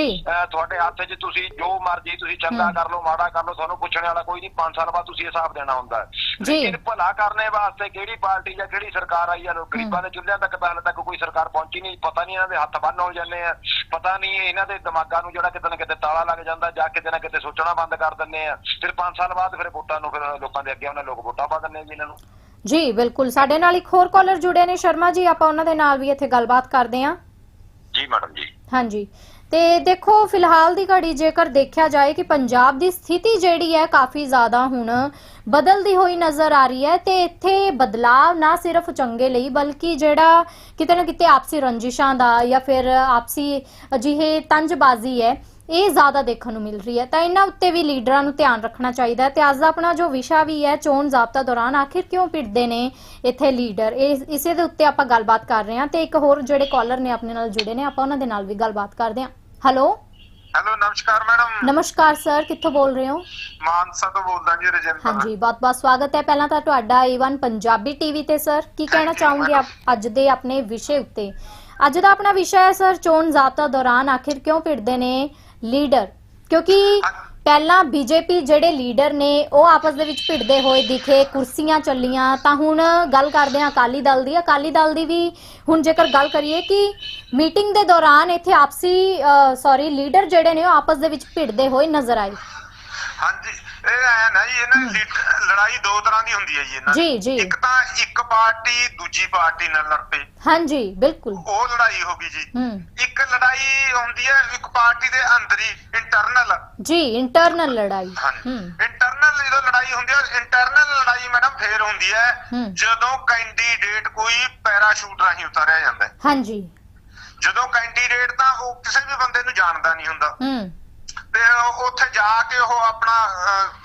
ਤੁਹਾਡੇ ਹੱਥ 'ਚ ਤੁਸੀਂ ਜੋ ਮਰਜ਼ੀ ਤੁਸੀਂ ਚੰਗਾ। ਕਰ ਲਓ ਮਾੜਾ ਕਰ ਲਓ ਤੁਹਾਨੂੰ ਪੁੱਛਣ ਵਾਲਾ ਕੋਈ ਨਹੀਂ 5 ਸਾਲ ਬਾਅਦ ਤੁਸੀਂ ਹਿਸਾਬ ਦੇਣਾ ਹੁੰਦਾ ਹੈ। ਲੇਕਿਨ ਭਲਾ ਕਰਨੇ ਵਾਸਤੇ ਕਿਹੜੀ ਪਾਰਟੀ ਜਾਂ ਕਿਹੜੀ ਸਰਕਾਰ ਆਈ ਆ ਲੋਕ ਗਰੀਬਾਂ ਦੇ ਚੁੱਲ੍ਹਿਆਂ ਤੱਕ ਤਾਂ ਹਾਲੇ ਤੱਕ ਕੋਈ ਸਰਕਾਰ ਪਹੁੰਚੀ ਨਹੀਂ ਪਤਾ ਨਹੀਂ ਇਹਨਾਂ ਦੇ ਹੱਥ ਬੰਨ ਹੋ ਜਾਂਦੇ ਆ ਪਤਾ ਨਹੀਂ ਇਹਨਾਂ ਦੇ ਦਿਮਾਗਾਂ ਨੂੰ ਜਿਹੜਾ ਕਿਤੇ ਨਾ ਕਿਤੇ ਤਾਲਾ ਲੱਗ ਜਾਂਦਾ ਜਾਂ ਕਿਤੇ ਨਾ ਕਿਤੇ ਸੋਚਣਾ ਬੰਦ ਕਰ ਦਿੰਦੇ ਆ। ਫਿਰ 5 ਸਾਲ ਬਾਅਦ ਫਿਰ ਵੋਟਾਂ ਨੂੰ ਫਿਰ ਲੋਕਾਂ ਦੇ ਅੱਗੇ ਉਹਨਾਂ ਲੋਕ ਵੋਟਾਂ ਦਿੰਦੇ ਆ ਜੀ ਇਹਨਾਂ ਨੂੰ। ਜੀ ਬਿਲਕੁਲ। ਸਾਡੇ ਨਾਲ ਇੱਕ ਹੋਰ ਕਾਲਰ ਜੁੜੇ ਨੇ ਸ਼ਰਮਾ ਜੀ ਆਪਾਂ ਉਹਨਾਂ ਦੇ ਨਾਲ ਵੀ ਇੱਥੇ ਗੱਲਬਾਤ ਕਰਦੇ ਹਾਂ। ਜੀ ਮੈਡਮ ਜੀ। ਹਾਂਜੀ। ਤੇ ਦੇਖੋ ਫਿਲਹਾਲ ਦੀ ਘੜੀ ਜੇਕਰ ਦੇਖਿਆ ਜਾਏ ਕਿ ਪੰਜਾਬ ਦੀ ਸਥਿਤੀ ਜਿਹੜੀ ਹੈ ਕਾਫੀ ਜ਼ਿਆਦਾ ਹੁਣ ਬਦਲਦੀ ਹੋਈ ਨਜ਼ਰ ਆ ਰਹੀ ਹੈ ਤੇ ਇੱਥੇ ਬਦਲਾਵ ਨਾ ਸਿਰਫ ਚੰਗੇ ਲਈ ਬਲਕਿ ਜਿਹੜਾ ਕਿਤੇ ਨਾ ਕਿਤੇ ਆਪਸੀ ਰੰਜਿਸ਼ਾਂ ਦਾ ਜਾਂ ਫਿਰ ਆਪਸੀ ਅਜਿਹੇ ਤੰਜਬਾਜ਼ੀ ਹੈ ਇਹ ਜ਼ਿਆਦਾ ਦੇਖਣ ਨੂੰ ਮਿਲ ਰਹੀ ਹੈ। ਤਾਂ ਇਹਨਾਂ ਉੱਤੇ ਵੀ ਲੀਡਰਾਂ ਨੂੰ ਧਿਆਨ ਰੱਖਣਾ ਚਾਹੀਦਾ ਹੈ ਤੇ ਅੱਜ ਦਾ ਆਪਣਾ ਜੋ ਵਿਸ਼ਾ ਵੀ ਹੈ ਚੋਣ ਜ਼ਾਬਤਾ ਦੌਰਾਨ ਆਖਿਰ ਕਿਉਂ ਪਿੱਟਦੇ ਨੇ ਇੱਥੇ ਲੀਡਰ? ਇਹ ਇਸੇ ਦੇ ਉੱਤੇ ਆਪਾਂ ਗੱਲਬਾਤ ਕਰ ਰਹੇ ਹਾਂ ਤੇ ਇੱਕ ਹੋਰ ਜਿਹੜੇ ਕਾਲਰ ਨੇ ਆਪਣੇ ਨਾਲ ਜੁੜੇ ਨੇ ਆਪਾਂ ਉਹਨਾਂ ਦੇ ਨਾਲ ਵੀ ਗੱਲਬਾਤ ਕਰਦੇ ਹਾਂ। ਹੈਲੋ ਹੈਲੋ ਨਮਸਕਾਰ ਮੈਡਮ। ਨਮਸਕਾਰ ਸਰ ਕਿੱਥੋਂ ਬੋਲ ਰਹੇ ਹੋ? ਮਾਨਸਾ ਤੋਂ ਬੋਲਦਾ ਜੀ ਰਜਿੰਦਰ। ਹਾਂਜੀ ਬਹੁਤ ਬਹੁਤ ਸਵਾਗਤ ਹੈ। ਪਹਿਲਾਂ ਤਾਂ ਤੁਹਾਡਾ A1 ਪੰਜਾਬੀ ਟੀਵੀ ਤੇ ਸਰ ਕੀ ਕਹਿਣਾ ਚਾਹੋਗੇ ਆਪ ਅੱਜ ਦੇ ਆਪਣੇ ਵਿਸ਼ੇ ਉੱਤੇ? ਅੱਜ ਦਾ ਆਪਣਾ ਵਿਸ਼ਾ ਹੈ ਸਰ ਚੋਣ ਜ਼ਾਬਤਾ ਦੌਰਾਨ ਆਖਿਰ ਕਿਉਂ ਭਿੜਦੇ ਨੇ? ਲੀਡਰ। ਕਿਉਂਕਿ ਪਹਿਲਾਂ ਬੀਜੇਪੀ ਜਿਹੜੇ ਲੀਡਰ ਨੇ, ਉਹ ਆਪਸ ਦੇ ਵਿੱਚ ਭਿੜਦੇ ਹੋਏ ਦਿਖੇ, ਕੁਰਸੀਆਂ ਚੱਲੀਆਂ। ਤਾਂ ਹੁਣ ਗੱਲ ਕਰਦੇ ਹਾਂ ਅਕਾਲੀ ਦਲ ਦੀ। ਅਕਾਲੀ ਦਲ ਦੀ ਵੀ ਹੁਣ ਜੇਕਰ ਗੱਲ ਕਰੀਏ ਕਿ ਮੀਟਿੰਗ ਦੇ ਦੌਰਾਨ ਇੱਥੇ ਆਪਸੀ ਸੌਰੀ ਲੀਡਰ ਜਿਹੜੇ ਨੇ, ਉਹ ਆਪਸ ਦੇ ਵਿੱਚ ਭਿੜਦੇ ਹੋਏ ਨਜ਼ਰ ਆਏ। ਹਾਂਜੀ। ਇਹ ਐ ਨਾ ਜੀ ਇਹਨਾਂ ਦੀ ਲੜਾਈ ਦੋ ਤਰ੍ਹਾਂ ਦੀ ਹੁੰਦੀ ਹੈ ਜੀ ਇਹਨਾਂ ਦੀ। ਜੀ, ਜੀ। ਇੱਕ ਤਾਂ ਇੱਕ ਪਾਰਟੀ ਦੂਜੀ ਪਾਰਟੀ ਨਾਲ ਲੜ ਪਏ ਹਾਂਜੀ ਬਿਲਕੁਲ। ਉਹ ਲੜਾਈ ਹੋ ਗਈ ਜੀ। ਇੱਕ ਲੜਾਈ ਹੁੰਦੀ ਹੈ ਇੱਕ ਪਾਰਟੀ ਦੇ ਅੰਦਰ ਹੀ ਇੰਟਰਨਲ ਜੀ ਇੰਟਰਨਲ ਲੜਾਈ। ਇੰਟਰਨਲ ਜਦੋਂ ਲੜਾਈ ਹੁੰਦੀ ਹੈ ਇੰਟਰਨਲ ਲੜਾਈ ਮੈਡਮ ਫੇਰ ਹੁੰਦੀ ਹੈ ਹੂੰ। ਜਦੋਂ ਕੈਂਡੀਡੇਟ ਕੋਈ ਪੈਰਾਸ਼ੂਟ ਰਾਹੀਂ ਉਤਾਰਿਆ ਜਾਂਦਾ। ਹੈ ਹਾਂਜੀ। ਜਦੋਂ ਕੈਂਡੀਡੇਟ ਤਾਂ ਉਹ ਕਿਸੇ ਵੀ ਬੰਦੇ ਨੂੰ ਜਾਣਦਾ ਨਹੀਂ ਹੁੰਦਾ। ਹੂੰ। ਤੇ ਉੱਥੇ ਜਾ ਕੇ ਉਹ ਆਪਣਾ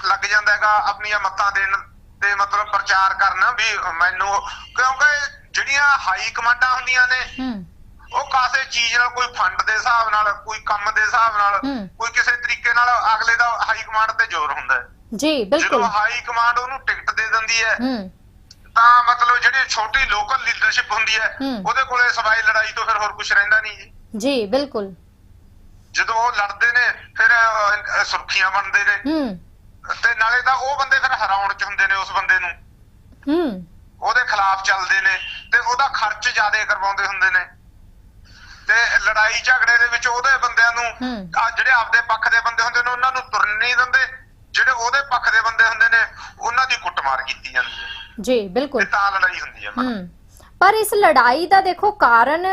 ਲੱਗ ਜਾਂਦਾ ਹੈਗਾ ਆਪਣੀਆਂ ਮੱਤਾਂ ਦੇਣ ਤੇ ਮਤਲਬ ਪ੍ਰਚਾਰ ਕਰਨਾ ਵੀ ਮੈਨੂੰ ਕਿਉਂਕਿ ਜਿਹੜੀਆਂ ਹਾਈ ਕਮਾਂਡਾਂ ਹੁੰਦੀਆਂ ਨੇ ਉਹ ਕਾਸੇ ਚੀਜ਼ ਨਾਲ ਕੋਈ ਫੰਡ ਦੇ ਹਿਸਾਬ ਨਾਲ ਕੋਈ ਕੰਮ ਦੇ ਹਿਸਾਬ ਨਾਲ। ਕੋਈ ਕਿਸੇ ਤਰੀਕੇ ਨਾਲ ਅਗਲੇ ਦਾ ਹਾਈ ਕਮਾਂਡ ਤੇ ਜ਼ੋਰ ਹੁੰਦਾ ਹੈ। ਜੀ ਬਿਲਕੁਲ। ਜਦੋਂ ਹਾਈ ਕਮਾਂਡ ਉਹਨੂੰ ਟਿਕਟ ਦੇ ਦਿੰਦੀ ਹੈ ਤਾਂ ਮਤਲਬ ਜਿਹੜੀ ਛੋਟੀ ਲੋਕਲ ਲੀਡਰਸ਼ਿਪ ਹੁੰਦੀ ਹੈ ਹੂੰ। ਉਹਦੇ ਕੋਲੇ ਸਵਾਈ ਲੜਾਈ ਤੋਂ ਫਿਰ ਹੋਰ ਕੁਝ ਰਹਿੰਦਾ ਨਹੀਂ ਜੀ। ਜੀ ਬਿਲਕੁਲ। ਜਦੋਂ ਉਹ ਲੜਦੇ ਨੇ ਫਿਰ ਸੁਰਖੀਆਂ ਬਣਦੇ ਨੇ। ਹੂੰ। ਤੇ ਨਾਲੇ ਤਾਂ ਉਹ ਬੰਦੇ ਫਿਰ ਹਰਾਉਣ ਚ ਹੁੰਦੇ ਨੇ ਉਸ ਬੰਦੇ ਨੂੰ। ਹੂੰ। ਉਹਦੇ ਖਿਲਾਫ ਚੱਲਦੇ ਨੇ ਤੇ ਉਹਦਾ ਖਰਚ ਜ਼ਿਆਦਾ ਕਰਵਾਉਂਦੇ ਹੁੰਦੇ ਨੇ। ਤੇ ਲੜਾਈ ਝਗੜੇ ਦੇ ਵਿੱਚ ਉਹਦੇ ਬੰਦਿਆਂ ਨੂੰ ਜਿਹੜੇ ਆਪਦੇ ਪੱਖ ਦੇ ਬੰਦੇ ਹੁੰਦੇ ਨੇ ਉਹਨਾਂ ਨੂੰ ਤੁਰਨ ਨਹੀਂ ਦਿੰਦੇ। ਜਿਹੜੇ ਉਹਦੇ ਪੱਖ ਦੇ ਬੰਦੇ ਹੁੰਦੇ ਨੇ ਉਹਨਾਂ ਦੀ ਕੁੱਟਮਾਰ ਕੀਤੀ ਜਾਂਦੀ ਹੈ। ਜੀ ਬਿਲਕੁਲ। ਤੇ ਲੜਾਈ ਹੁੰਦੀ ਹੈ। ਹੂੰ। ਪਰ ਇਸ ਲੜਾਈ ਦਾ ਦੇਖੋ ਕਾਰਨ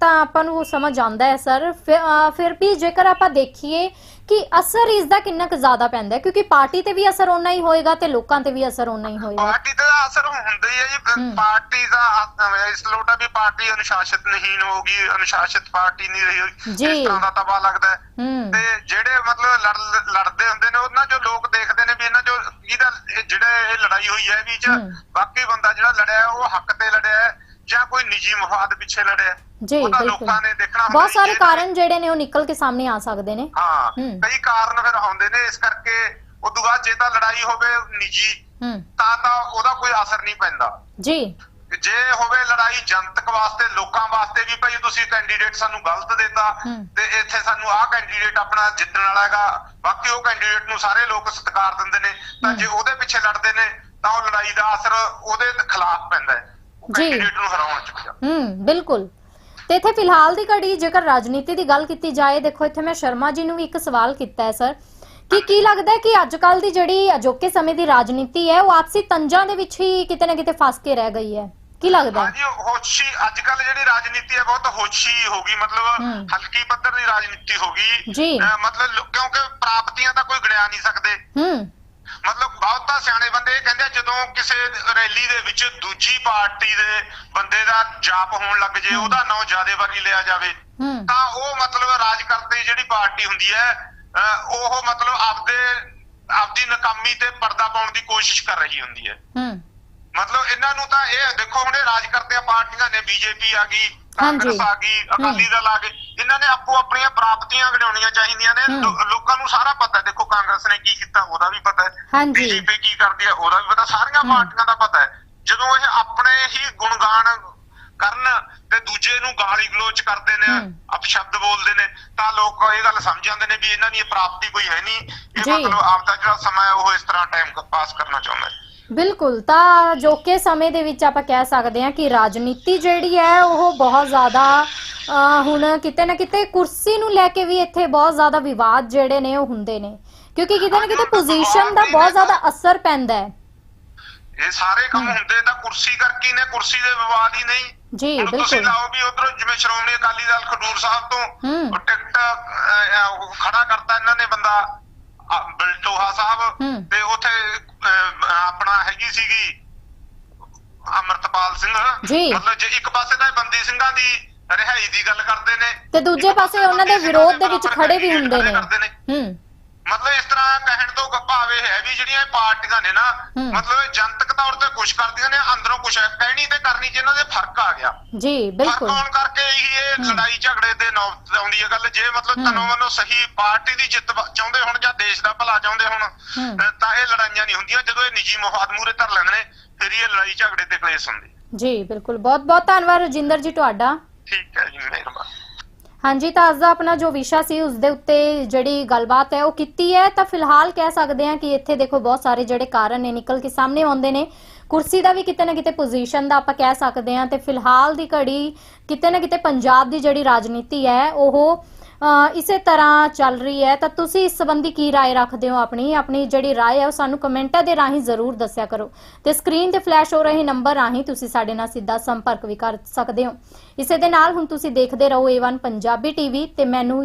ਤਾਂ ਆਪਾਂ ਨੂੰ ਸਮਝ ਆਉਂਦਾ ਹੈ ਸਰ ਫਿਰ ਵੀ ਜੇਕਰ ਆਪਾਂ ਦੇਖੀਏ ਕਿ ਅਸਰ ਇਸ ਦਾ ਕਿੰਨਾ ਕੁ ਜ਼ਿਆਦਾ ਪੈਂਦਾ ਹੈ ਕਿਉਂਕਿ ਪਾਰਟੀ ਤੇ ਵੀ ਅਸਰ ਓਨਾ ਹੀ ਹੋਏਗਾ ਤੇ ਲੋਕਾਂ ਤੇ ਵੀ ਅਸਰ ਓਨਾ ਹੀ ਹੋਏਗਾ ਪਾਰਟੀ ਦਾ ਅਸਰ ਹੁੰਦਾ ਹੀ ਹੈ ਜੀ। ਪਾਰਟੀ ਦਾ ਇਸ ਲੋਟਾ ਵੀ ਪਾਰਟੀ ਅਨੁਸ਼ਾਸਿਤ ਨਹੀਂ ਹੋਗੀ ਅਨੁਸ਼ਾਸਿਤ ਪਾਰਟੀ ਨਹੀਂ ਰਹੀ ਜੀ। ਇਸ ਤਰ੍ਹਾਂ ਦਾ ਤਬਾ ਲੱਗਦਾ ਤੇ ਜਿਹੜੇ ਮਤਲਬ ਲੜ- ਲੜਦੇ ਹੁੰਦੇ ਨੇ ਉਹਨਾਂ ਚੋਂ ਲੋਕ ਦੇਖਦੇ ਨੇ ਵੀ ਇਹਨਾਂ ਚੋਂ ਇਹਦਾ ਇਹ ਜਿਹੜੇ ਇਹ ਲੜਾਈ ਹੋਈ ਹੈ ਵੀ ਚ। ਬਾਕੀ ਬੰਦਾ ਜਿਹੜਾ ਲੜਿਆ ਉਹ ਹੱਕ ਤੇ ਲੜਿਆ ਹੈ ਜਾਂ ਕੋਈ ਨਿੱਜੀ ਮਫਾਦ ਪਿੱਛੇ ਲੜਿਆ। ਜੀ ਤਾਂ ਬਿਲਕੁਲ ਲੋਕਾਂ ਨੇ ਦੇਖਣਾ ਬਹੁਤ ਸਾਰੇ ਕਾਰਨ ਜਿਹੜੇ ਨੇ ਉਹ ਨਿਕਲ ਕੇ ਸਾਹਮਣੇ ਆ ਸਕਦੇ ਨੇ ਹਾਂ। ਕਈ ਕਾਰਨ ਫਿਰ ਆਉਂਦੇ ਨੇ ਇਸ ਕਰਕੇ ਉਦੋਂ ਬਾਅਦ ਜੇ ਤਾਂ ਲੜਾਈ ਹੋਵੇ ਨਿੱਜੀ ਤਾਂ ਤਾਂ ਉਹਦਾ ਕੋਈ ਅਸਰ ਨਹੀਂ ਪੈਂਦਾ ਜੀ ਜੇ ਹੋਵੇ ਲੜਾਈ ਜਨਤਕ ਵਾਸਤੇ ਲੋਕਾਂ ਵਾਸਤੇ ਵੀ ਭਾਈ ਤੁਸੀਂ ਕੈਂਡੀਡੇਟ ਸਾਨੂੰ ਗਲਤ ਦਿੱਤਾ। ਤੇ ਇੱਥੇ ਸਾਨੂੰ ਆਹ ਕੈਂਡੀਡੇਟ ਆਪਣਾ ਜਿੱਤਣ ਵਾਲਾ ਹੈਗਾ ਬਾਕੀ ਉਹ ਕੈਂਡੀਡੇਟ ਨੂੰ ਸਾਰੇ ਲੋਕ ਸਤਿਕਾਰ ਦਿੰਦੇ ਨੇ ਤਾਂ। ਜੇ ਉਹਦੇ ਪਿੱਛੇ ਲੜਦੇ ਨੇ ਤਾਂ ਉਹ ਲੜਾਈ ਦਾ ਅਸਰ ਉਹਦੇ ਖਿਲਾਫ ਪੈਂਦਾ ਹੈ ਜੀ। ਕੈਂਡੀਡੇਟ ਨੂੰ ਹਰਾਉਣ ਚ ਪਿਆ ਹੂੰ ਬਿਲਕੁਲ। ਤੇ ਇੱਥੇ ਫਿਲਹਾਲ ਦੀ ਘੜੀ ਜੇਕਰ ਰਾਜਨੀਤੀ ਦੀ ਗੱਲ ਕੀਤੀ ਜਾਏ ਦੇਖੋ ਇੱਥੇ ਮੈਂ ਸ਼ਰਮਾ ਜੀ ਨੂੰ ਵੀ ਇੱਕ ਸਵਾਲ ਕੀਤਾ ਹੈ ਸਰ ਕਿ ਕੀ ਲੱਗਦਾ ਹੈ ਕਿ ਅੱਜ ਕੱਲ ਦੀ ਜਿਹੜੀ ਅਜੋਕੇ ਸਮੇਂ ਦੀ ਰਾਜਨੀਤੀ ਹੈ ਉਹ ਆਪਸੀ ਤੰਜਾਂ ਦੇ ਵਿੱਚ ਹੀ ਕਿਤੇ ਨਾ ਕਿਤੇ ਫਸ ਕੇ ਰਹਿ ਗਈ ਹੈ? ਕੀ ਲੱਗਦਾ ਹੈ? ਹਾਂਜੀ ਹੋਸ਼ੀ ਅੱਜ ਕੱਲ ਜਿਹੜੀ ਰਾਜਨੀਤੀ ਹੈ ਬਹੁਤ ਹੋਸ਼ੀ ਹੋ ਗਈ। ਮਤਲਬ। ਹਲਕੀ ਪੱਧਰ ਦੀ ਰਾਜਨੀਤੀ ਹੋ ਗਈ। ਜੀ। ਅਹ ਮਤਲਬ ਲੋ- ਕਿਉਂਕਿ ਪ੍ਰਾਪਤੀਆਂ ਤਾਂ ਕੋਈ ਗਿਣਿਆ ਨਹੀਂ ਸਕਦੇ। ਹੂੰ। ਮਤਲਬ ਬਹੁਤਾ ਸਿਆਣੇ ਬੰਦੇ ਇਹ ਕਹਿੰਦੇ ਆ ਜਦੋਂ ਕਿਸੇ ਰੈਲੀ ਦੇ ਵਿੱਚ ਦੂਜੀ ਪਾਰਟੀ ਦੇ ਬੰਦੇ ਦਾ ਜਾਪ ਹੋਣ ਲੱਗ ਜੇ ਉਹਦਾ ਨਾਂ ਜਿਆਦੇ ਵਾਰੀ ਲਿਆ ਜਾਵੇ ਤਾਂ ਉਹ ਮਤਲਬ ਰਾਜ ਕਰਦੀ ਜਿਹੜੀ ਪਾਰਟੀ ਹੁੰਦੀ ਹੈ ਉਹ ਮਤਲਬ ਆਪਦੇ ਆਪਦੀ ਨਕਾਮੀ ਤੇ ਪਰਦਾ ਪਾਉਣ ਦੀ ਕੋਸ਼ਿਸ਼ ਕਰ ਰਹੀ ਹੁੰਦੀ ਹੈ। ਮਤਲਬ ਇਹਨਾਂ ਨੂੰ ਤਾਂ ਇਹ ਦੇਖੋ ਹੁਣ ਰਾਜ ਕਰਦੀਆਂ ਪਾਰਟੀਆਂ ਨੇ ਬੀਜੇਪੀ ਆ ਗਈ ਕਾਂਗਰਸ। ਆ ਗਈ ਅਕਾਲੀ ਦਲ ਆ ਗਏ ਇਹਨਾਂ ਨੇ ਆਪੋ ਆਪਣੀਆਂ ਪ੍ਰਾਪਤੀਆਂ ਗਣਾਉਣੀਆਂ ਚਾਹੀਦੀਆਂ ਨੇ ਲੋਕਾਂ ਨੂੰ ਸਾਰਾ ਪਤਾ ਦੇਖੋ ਕਾਂਗਰਸ ਨੇ ਕੀ ਕੀਤਾ ਉਹਦਾ ਵੀ ਪਤਾ ਹੈ। ਬੀਜੇਪੀ ਕੀ ਕਰਦੀ ਹੈ ਉਹਦਾ ਵੀ ਪਤਾ ਸਾਰੀਆਂ। ਪਾਰਟੀਆਂ ਦਾ ਪਤਾ ਹੈ ਜਦੋਂ ਇਹ ਆਪਣੇ ਹੀ ਗੁਣਗਾਨ ਕਰਨ ਤੇ ਦੂਜੇ ਨੂੰ ਗਾਲੀ ਗਲੋਚ ਕਰਦੇ ਨੇ। ਅਪਸ਼ਬਦ ਬੋਲਦੇ ਨੇ ਤਾਂ ਲੋਕ ਇਹ ਗੱਲ ਸਮਝ ਜਾਂਦੇ ਨੇ ਵੀ ਇਹਨਾਂ ਦੀ ਪ੍ਰਾਪਤੀ ਕੋਈ ਹੈ ਨਹੀਂ ਇਹ। ਮਤਲਬ ਆਪਦਾ ਜਿਹੜਾ ਸਮਾਂ ਹੈ ਉਹ ਇਸ ਤਰ੍ਹਾਂ ਟਾਈਮ ਪਾਸ ਕਰਨਾ ਚਾਹੁੰਦਾ ਹੈ ਬਿਲਕੁਲ ਤਾਂ ਜੋਕੇ ਸਮੇਂ ਦੇ ਵਿੱਚ ਆਪਾਂ ਕਹਿ ਸਕਦੇ ਹਾਂ ਕਿ ਰਾਜਨੀਤੀ ਜਿਹੜੀ ਹੈ ਉਹ ਬਹੁਤ ਜ਼ਿਆਦਾ ਅਹ, ਹੁਣ ਕਿਤੇ ਨਾ ਕਿਤੇ ਕੁਰਸੀ ਨੂੰ ਲੈ ਕੇ ਵੀ ਇੱਥੇ ਬਹੁਤ ਜ਼ਿਆਦਾ ਵਿਵਾਦ ਜਿਹੜੇ ਨੇ ਉਹ ਹੁੰਦੇ ਨੇ। ਕਿਉਂਕਿ ਕਿਤੇ ਨਾ ਕਿਤੇ ਪੋਜੀਸ਼ਨ ਦਾ ਬਹੁਤ ਜ਼ਿਆਦਾ ਅਸਰ ਪੈਂਦਾ ਹੈ। ਇਹ ਸਾਰੇ ਕੰਮ ਹੁੰਦੇ ਤਾਂ ਕੁਰਸੀ ਕਰਕੇ ਹੀ ਨੇ ਕੁਰਸੀ ਦੇ ਵਿਵਾਦ ਹੀ ਨਹੀਂ। ਜੀ ਹੁਣ ਤੁਸੀਂ ਬਿਲਕੁਲ। ਲਾਓ ਵੀ ਉਧਰ ਜਿਵੇਂ ਸ਼੍ਰੋਮਣੀ ਅਕਾਲੀ ਦਲ ਖਡੂਰ ਸਾਹਿਬ ਤੋਂ ਹੂੰ। ਉਹ ਟਿਕਟ ਅਹ, ਅਹ, ਉਹ ਖੜਾ ਕਰਤਾ ਇਹਨਾਂ ਨੇ ਬੰਦਾ। ਬਲਟੋਹਾ ਸਾਹਿਬ। ਤੇ ਉਥੇ ਆਪਣਾ ਹੈਗੀ ਸੀਗੀ ਅਮਰਤਪਾਲ ਸਿੰਘ। ਮਤਲਬ ਜੇ ਇੱਕ ਪਾਸੇ ਤਾਂ ਬੰਦੀ ਸਿੰਘਾਂ ਦੀ ਰਿਹਾਈ ਦੀ ਗੱਲ ਕਰਦੇ ਨੇ ਤੇ ਦੂਜੇ ਪਾਸੇ ਉਹਨਾਂ ਦੇ ਵਿਰੋਧ ਦੇ ਵਿੱਚ ਖੜੇ ਵੀ ਹੁੰਦੇ ਨੇ ਕਰਦੇ ਨੇ ਹੂੰ ਮਤਲਬ ਇਸ ਤਰ੍ਹਾਂ ਕਹਿਣ ਤੋਂ ਭਾਵ ਇਹ ਹੈ ਵੀ ਜਿਹੜੀਆਂ ਇਹ ਪਾਰਟੀਆਂ ਨੇ ਨਾ। ਮਤਲਬ ਇਹ ਜਨਤਕ ਤੌਰ ਤੇ ਕੁਝ ਕਰਦੀਆਂ ਨੇ ਅੰਦਰੋਂ ਕੁਝ ਕਹਿਣੀ ਤੇ ਕਰਨੀ ਚ ਇਹਨਾਂ ਦੇ ਫ਼ਰਕ ਆ ਗਿਆ। ਜੀ ਫ਼ਰਕ ਬਿਲਕੁਲ ਆਉਣ ਕਰਕੇ ਇਹ ਹੂੰ। ਲੜਾਈ ਝਗੜੇ ਦੇ ਨੌਬਤ ਆਉਂਦੀ ਹੈ ਗੱਲ। ਜੇ ਮਤਲਬ। ਤਨੋਂ ਮਨੋਂ ਸਹੀ ਪਾਰਟੀ ਦੀ ਜਿੱਤ ਚਾਹੁੰਦੇ ਹੁਣ ਜਾਂ ਦੇਸ਼ ਦਾ ਭਲਾ ਚਾਹੁੰਦੇ ਹੁਣ ਤਾਂ ਇਹ ਲੜਾਈਆਂ ਨਹੀਂ ਹੁੰਦੀਆਂ। ਜਦੋਂ ਇਹ ਨਿੱਜੀ ਮਫਾਦ ਮੂਰੇ ਧਰ ਲੈਂਦੇ ਨੇ ਫਿਰ ਇਹ ਲੜਾਈ ਝਗੜੇ ਤੇ ਕਲੇਸ਼ ਹੁੰਦੇ। ਜੀ ਬਿਲਕੁਲ। ਬਹੁਤ ਬਹੁਤ ਧੰਨਵਾਦ ਰਜਿੰਦਰ ਜੀ ਤੁਹਾਡਾ। ਠੀਕ ਹੈ ਜੀ ਮਿਹਰਬਾਨੀ। ਹਾਂਜੀ, ਤਾਂ ਅੱਜ ਦਾ ਆਪਣਾ ਜੋ ਵਿਸ਼ਾ ਸੀ, ਉਸ ਦੇ ਉੱਤੇ ਜਿਹੜੀ ਗੱਲਬਾਤ ਹੈ, ਉਹ ਕੀਤੀ ਹੈ। ਤਾਂ ਫਿਲਹਾਲ ਕਹਿ ਸਕਦੇ ਹਾਂ ਕਿ ਇੱਥੇ ਦੇਖੋ, ਬਹੁਤ ਸਾਰੇ ਜਿਹੜੇ ਕਾਰਨ ਨੇ, ਨਿਕਲ ਕੇ ਸਾਹਮਣੇ ਆਉਂਦੇ ਨੇ। ਕੁਰਸੀ ਦਾ ਵੀ ਕਿਤੇ ਨਾ ਕਿਤੇ ਪੋਜੀਸ਼ਨ ਦਾ ਆਪਾਂ ਕਹਿ ਸਕਦੇ ਹਾਂ। ਤੇ ਫਿਲਹਾਲ ਦੀ ਘੜੀ ਕਿਤੇ ਨਾ ਕਿਤੇ ਪੰਜਾਬ ਦੀ ਜਿਹੜੀ ਰਾਜਨੀਤੀ ਹੈ, ਉਹ ਇਸੇ ਤਰ੍ਹਾਂ ਚੱਲ ਰਹੀ ਹੈ ਤਾਂ ਤੁਸੀਂ ਇਸ ਸੰਬੰਧੀ ਕੀ رائے ਰੱਖਦੇ ਹੋ ਆਪਣੀ ਆਪਣੀ ਜਿਹੜੀ رائے ਹੈ ਉਹ ਸਾਨੂੰ ਕਮੈਂਟਾਂ ਦੇ ਰਾਹੀਂ ਜ਼ਰੂਰ ਦੱਸਿਆ ਕਰੋ ਤੇ ਸਕਰੀਨ ਤੇ ਫਲੈਸ਼ ਹੋ ਰਹੇ ਨੰਬਰ ਰਾਹੀਂ ਤੁਸੀਂ ਸਾਡੇ ਨਾਲ ਸਿੱਧਾ ਸੰਪਰਕ ਵੀ ਕਰ ਸਕਦੇ ਹੋ ਇਸੇ ਦੇ ਨਾਲ ਹੁਣ ਤੁਸੀਂ ਦੇਖਦੇ ਰਹੋ A1 ਪੰਜਾਬੀ ਟੀਵੀ ਤੇ ਮੈਨੂੰ